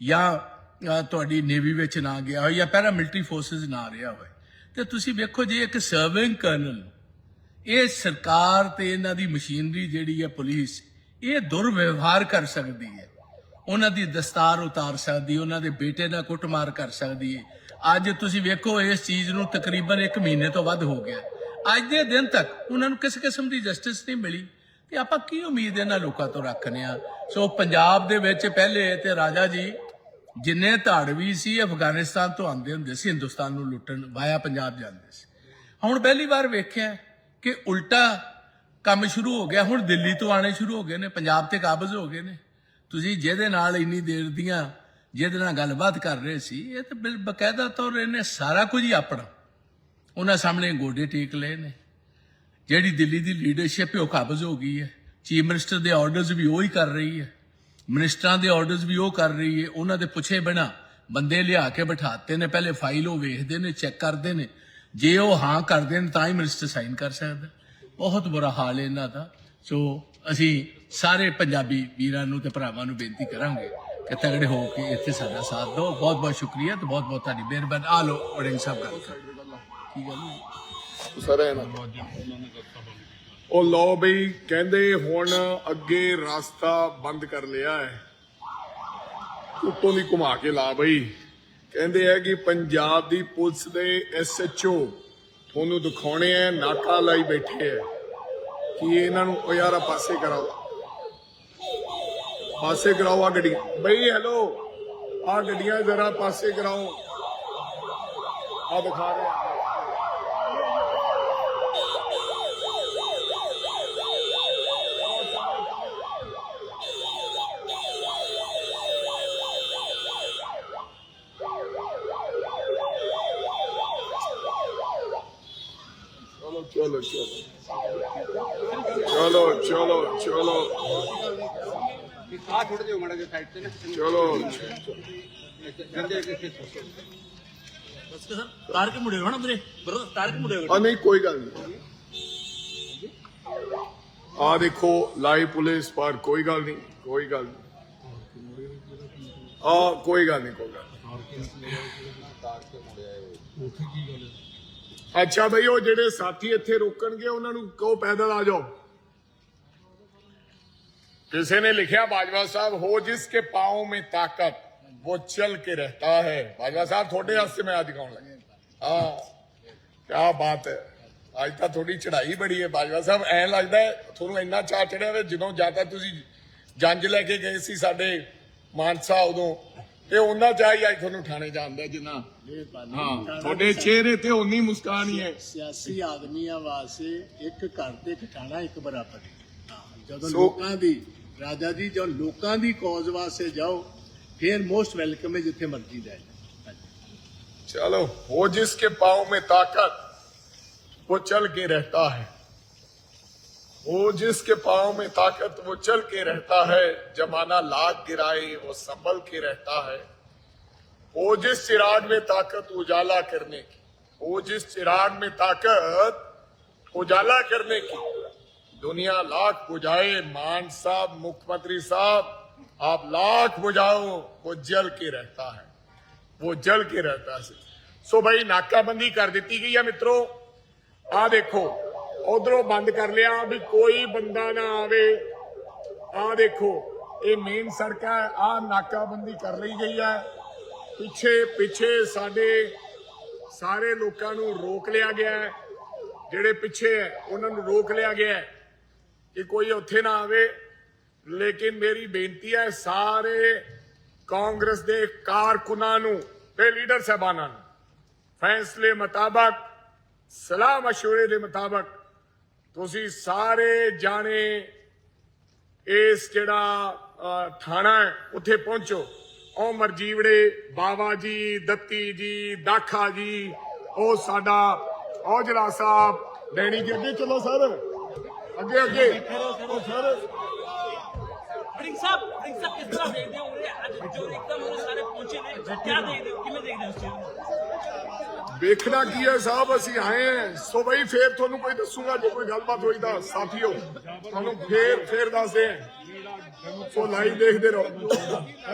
Speaker 2: ਜਾਂ ਤੁਹਾਡੀ ਨੇਵੀ ਵਿੱਚ ਨਾ ਗਿਆ ਹੋਵੇ ਜਾਂ ਪੈਰਾ ਮਿਲਟਰੀ ਫੋਰਸਸ ਨਾ ਰਿਹਾ ਹੋਵੇ। ਤੇ ਤੁਸੀਂ ਵੇਖੋ ਜੇ ਇੱਕ ਸਰਵਿੰਗ ਕਰਨਲ ਇਹ ਸਰਕਾਰ ਤੇ ਇਹਨਾਂ ਦੀ ਮਸ਼ੀਨਰੀ ਜਿਹੜੀ ਹੈ ਪੁਲਿਸ ਇਹ ਦੁਰਵਿਵਹਾਰ ਕਰ ਸਕਦੀ ਹੈ। ਉਹਨਾਂ ਦੀ ਦਸਤਾਰ ਉਤਾਰ ਸਕਦੀ ਉਹਨਾਂ ਦੇ ਬੇਟੇ ਨਾਲ ਕੁੱਟਮਾਰ ਕਰ ਸਕਦੀ ਹੈ। ਅੱਜ ਤੁਸੀਂ ਵੇਖੋ, ਇਸ ਚੀਜ਼ ਨੂੰ ਤਕਰੀਬਨ 1 ਮਹੀਨੇ ਤੋਂ ਵੱਧ ਹੋ ਗਿਆ। ਅੱਜ ਦੇ ਦਿਨ ਤੱਕ ਉਹਨਾਂ ਨੂੰ ਕਿਸੇ ਕਿਸਮ ਦੀ ਜਸਟਿਸ ਨਹੀਂ ਮਿਲੀ ਤੇ ਆਪਾਂ ਕੀ ਉਮੀਦ ਇਹਨਾਂ ਲੋਕਾਂ ਤੋਂ ਰੱਖਨੇ ਆ ਸੋ ਪੰਜਾਬ ਦੇ ਵਿੱਚ ਪਹਿਲੇ ਤੇ ਰਾਜਾ ਜੀ ਜਿੰਨੇ ਧਾੜਵੀ ਸੀ, ਅਫਗਾਨਿਸਤਾਨ ਤੋਂ ਆਉਂਦੇ ਹੁੰਦੇ ਸੀ, ਹਿੰਦੁਸਤਾਨ ਨੂੰ ਲੁੱਟਣ ਵਾਇਆ ਪੰਜਾਬ ਜਾਂਦੇ ਸੀ। ਹੁਣ ਪਹਿਲੀ ਵਾਰ ਵੇਖਿਆ ਕਿ ਉਲਟਾ ਕੰਮ ਸ਼ੁਰੂ ਹੋ ਗਿਆ, ਹੁਣ ਦਿੱਲੀ ਤੋਂ ਆਣੇ ਸ਼ੁਰੂ ਹੋ ਗਏ ਨੇ, ਪੰਜਾਬ ਤੇ ਕਾਬਜ਼ ਹੋ ਗਏ ਨੇ। ਤੁਸੀਂ ਜਿਹਦੇ ਨਾਲ ਇੰਨੀ ਦੇਰ ਦੀਆਂ ਜਿਹਦੇ ਨਾਲ ਗੱਲਬਾਤ ਕਰ ਰਹੇ ਸੀ, ਇਹ ਤਾਂ ਬਿਲ ਬਕਾਇਦਾ ਤੌਰ ਇਹਨੇ ਸਾਰਾ ਕੁਝ ਹੀ ਆਪਣਾ। ਉਹਨਾਂ ਸਾਹਮਣੇ ਗੋਡੇ ਟੇਕ ਲਏ ਨੇ। ਜਿਹੜੀ ਦਿੱਲੀ ਦੀ ਲੀਡਰਸ਼ਿਪ ਹੈ ਉਹ ਕਾਬਜ਼ ਹੋ ਗਈ ਹੈ। ਚੀਫ ਮਿਨਿਸਟਰ ਦੇ ਆਰਡਰਸ ਵੀ ਉਹ ਹੀ ਕਰ ਰਹੀ ਹੈ। ਮਿਨਿਸਟਰਾਂ ਦੇ ਆਰਡਰਸ ਵੀ ਉਹ ਕਰ ਰਹੀ ਹੈ। ਉਹਨਾਂ ਦੇ ਪੁੱਛੇ ਬਿਨਾ ਬੰਦੇ ਲਿਆ ਕੇ ਬਿਠਾਤੇ ਨੇ। ਪਹਿਲੇ ਫਾਈਲ ਉਹ ਵੇਖਦੇ ਨੇ ਚੈੱਕ ਕਰਦੇ ਨੇ। ਜੇ ਉਹ ਹਾਂ ਕਰਦੇ ਨੇ ਤਾਂ ਹੀ ਮਿਨਿਸਟਰ ਸਾਈਨ ਕਰ ਸਕਦਾ। ਬਹੁਤ ਬੁਰਾ ਹਾਲ ਹੈ ਇਹਨਾਂ ਦਾ। ਸੋ ਅਸੀਂ ਸਾਰੇ ਪੰਜਾਬੀ ਵੀਰਾਂ ਨੂੰ ਤੇ ਭਰਾਵਾਂ ਨੂੰ ਬੇਨਤੀ ਕਰਾਂਗੇ ਕਿ ਤਗੜੇ ਹੋ ਕੇ ਇੱਥੇ ਸਾਡਾ ਸਾਥ ਦਿਓ। ਬਹੁਤ ਬਹੁਤ ਸ਼ੁਕਰੀਆ ਤੇ ਬਹੁਤ ਬਹੁਤ ਤੁਹਾਡੀ ਮਿਹਰਬਾਨੀ। ਆ ਲੋ ਵੜਿੰਗ ਸਾਹਿਬ ਗੱਲ ਕਰ। ਕੀ ਗੱਲ ਹੈ
Speaker 1: ਸਰ ਉਹ ਲੋ ਬਈ ਕਹਿੰਦੇ ਹੁਣ ਅੱਗੇ ਰਸਤਾ ਬੰਦ ਕਰ ਲਿਆ ਹੈ। ਉੱਤੋਂ ਦੀ ਘੁਮਾ ਕੇ ਲਾ ਬਈ। ਕਹਿੰਦੇ ਹੈ ਕਿ ਪੰਜਾਬ ਦੀ ਪੁਲਿਸ ਦੇ ਐਸਐਚਓ ਤੁਹਾਨੂੰ ਦਿਖਾਉਣੇ ਆ ਨਾਕਾ ਲਾਈ ਬੈਠੇ ਹੈ। ਕਿ ਇਹਨਾਂ ਨੂੰ ਉਹ ਯਾਰ ਪਾਸੇ ਕਰਾਓ। ਪਾਸੇ ਕਰਾਓ ਆ ਗੱਡੀ। ਬਈ ਹੈਲੋ ਆ ਗੱਡੀਆਂ ਜ਼ਰਾ ਪਾਸੇ ਕਰਾਓ। ਆ ਦਿਖਾ ਰਿਹਾ ਆ ਚਲੋ ਚਲੋ ਚਲੋ ਚਲੋ ਚਲੋ ਚਲੋ
Speaker 4: ਆ
Speaker 2: ਤਾਰ ਕੇ ਮੁੜੇ ਵੀਰੇ ਬਰੋ ਤਾਰ ਕੇ ਮੁੜੇ
Speaker 1: ਆ ਨਹੀਂ ਕੋਈ ਗੱਲ ਨਹੀਂ। ਆ ਦੇਖੋ ਲਾਈਵ ਪੁਲਿਸ ਪਰ ਕੋਈ ਗੱਲ ਨਹੀਂ ਕੋਈ ਗੱਲ ਨਹੀਂ। ਆ ਕੋਈ ਗੱਲ ਨਹੀਂ ਕੋਈ ਗੱਲ ਨਹੀਂ। ਅੱਛਾ ਬਈ ਉਹ ਜਿਹੜੇ ਸਾਥੀ ਇੱਥੇ ਰੋਕਣਗੇ ਉਹਨਾਂ ਨੂੰ ਕਹੋ ਪੈਦਲ ਆ ਜਾਓ। ਕਿਸੇ ਨੇ ਲਿਖਿਆ ਬਾਜਵਾ ਸਾਹਿਬ ਹੋ ਜਿਸ ਕੇ ਪਾਉ में ताकत वो चल के रहता है बाजवा साहब ਤੁਹਾਡੇ ਵਾਸਤੇ ਮੈਂ ਅੱਜ ਗਾਉਣ ਲੱਗਾ ਹਾਂ ਕੀ ਬਾਤ ਹੈ ਅੱਜ ਤਾਂ ਥੋੜੀ ਚੜ੍ਹਾਈ ਬੜੀ ਹੈ ਬਾਜਵਾ ਸਾਹਿਬ ਐਂ ਲੱਗਦਾ ਹੈ ਤੁਹਾਨੂੰ ਇੰਨਾ ਚਾਹ ਚੜਿਆ ਵੇ ਜਦੋਂ ਜਾਂਦਾ ਤੁਸੀਂ ਜੰਜ ਲੈ ਕੇ ਗਏ ਸੀ ਸਾਡੇ ਮਾਨਸਾ ਉਦੋਂ ਤੇ ਉਹਨਾਂ ਚਾਹ ਹੀ ਅੱਜ ਤੁਹਾਨੂੰ ਠਾਣੇ ਜਾਂਦਾ ਜਿੰਨਾ ਹਾਂ ਤੁਹਾਡੇ ਚਿਹਰੇ ਤੇ ਉਨੀ ਮੁਸਕਾਨ ਹੀ ਹੈ
Speaker 2: ਸਿਆਸੀ ਆਦਮੀਆਂ ਵਾਸਤੇ ਇੱਕ ਘਰ ਤੇ ਘਟਾਣਾ ਇੱਕ ਬਰਾਬਰ ਹੈ ਹਾਂ, ਜਦੋਂ
Speaker 1: ਸੋ-
Speaker 2: ਲੋਕਾਂ ਦੀ ਰਾਜਾ ਜੀ، ਜੋ ਲੋਕਾਂ ਦੀ ਕੌਜ਼ ਵਾਸਤੇ ਜਾਓ، ਫਿਰ ਮੋਸਟ ਵੈਲਕਮ ਹੈ ਜਿੱਥੇ ਮਰਜ਼ੀ ਲੈ
Speaker 1: ਚਲੋ، ਹੋ ਜਿਸ ਕੇ ਪਾਉ ਮੇ ਤਾਕਤ وہ چل کے رہتا ہے وہ جس کے پاؤں میں طاقت وہ چل کے رہتا ہے جمانہ لاکھ گرائے وہ سنبھل کے رہتا ہے وہ جس چراغ میں طاقت اجالا کرنے کی وہ جس چراغ میں طاقت اجالا کرنے کی دنیا لاکھ بجائے مان صاحب مکھ منتری صاحب، آپ لاکھ بجاؤ وہ جل کے رہتا ہے۔ وہ جل کے رہتا ہے۔ سو بھائی ناکہ بندی کر دیتی گئی ہے مترو۔ آ دیکھو ادھروں بند کر لیا بھی کوئی بندہ نہ آوے۔ آ دیکھو، یہ مین سڑک ہے آ ناکہ بندی کر لی گئی ہے۔ ਪਿੱਛੇ ਪਿੱਛੇ ਸਾਡੇ سارے ਲੋਕਾਂ روک لیا گیا ہے۔ جڑے ਜਿਹੜੇ ہیں انہوں ਉਹਨਾਂ ਨੂੰ ਰੋਕ ਲਿਆ ਗਿਆ ਕਿ ਕੋਈ ਉੱਥੇ ਨਾ ਆਵੇ। ਲੇਕਿਨ ਮੇਰੀ ਬੇਨਤੀ ਹੈ ਸਾਰੇ ਕਾਂਗਰਸ ਦੇ ਕਾਰਕੁਨਾਂ ਨੂੰ ਤੇ ਲੀਡਰ ਸਾਹਿਬਾਨਾਂ ਨੂੰ, ਫੈਸਲੇ ਮੁਤਾਬਕ, ਸਲਾਹ ਮਸ਼ਵਰੇ ਦੇ ਮੁਤਾਬਕ ਤੁਸੀਂ ਸਾਰੇ ਜਾਣੇ ਇਸ ਜਿਹੜਾ ਥਾਣਾ ਉੱਥੇ ਪਹੁੰਚੋ। ਉਹ ਮਰਜੀਵੜੇ ਬਾਵਾ ਜੀ, ਦੱਤੀ ਜੀ, ਦਾਖਾ ਜੀ, ਉਹ ਸਾਡਾ ਔਜਲਾ ਸਾਹਿਬ ਡੈਣੀ ਜੀ ਅੱਗੇ ਚਲੋ ਸਰ। ਅੱਗੇ ਅੱਗੇ। ਉਹ sir
Speaker 7: Prince Sahib Prince Sahib ਕਿਸ ਤਰ੍ਹਾਂ ਦੇਖਦੇ ਹੋ ਉਰੇ? ਅੱਜ ਜੋ ਇੱਕਦਮ ਉਰੇ ਸਾਰੇ ਪਹੁੰਚੇ ਨੇ ਕਿਆ ਦੇਖਦੇ ਹੋ? ਕਿਵੇਂ ਦੇਖਦੇ ਹੋ ਚੀਜ਼ ਨੂੰ?
Speaker 1: ਵੇਖਣਾ ਕੀ ਹੈ ਸਾਹਿਬ ਅਸੀਂ ਆਏ ਹਾਂ। ਸੋ ਬਈ ਫੇਰ ਤੁਹਾਨੂੰ ਕੋਈ ਦੱਸੂਗਾ ਜੇ ਕੋਈ ਗੱਲਬਾਤ ਹੋਈ ਤਾਂ ਸਾਥੀਓ ਤੁਹਾਨੂੰ ਫੇਰ ਫੇਰ ਦੱਸਦੇ ਹਾਂ। ਸੋ ਲਾਈਵ ਦੇਖਦੇ ਰਹੋ।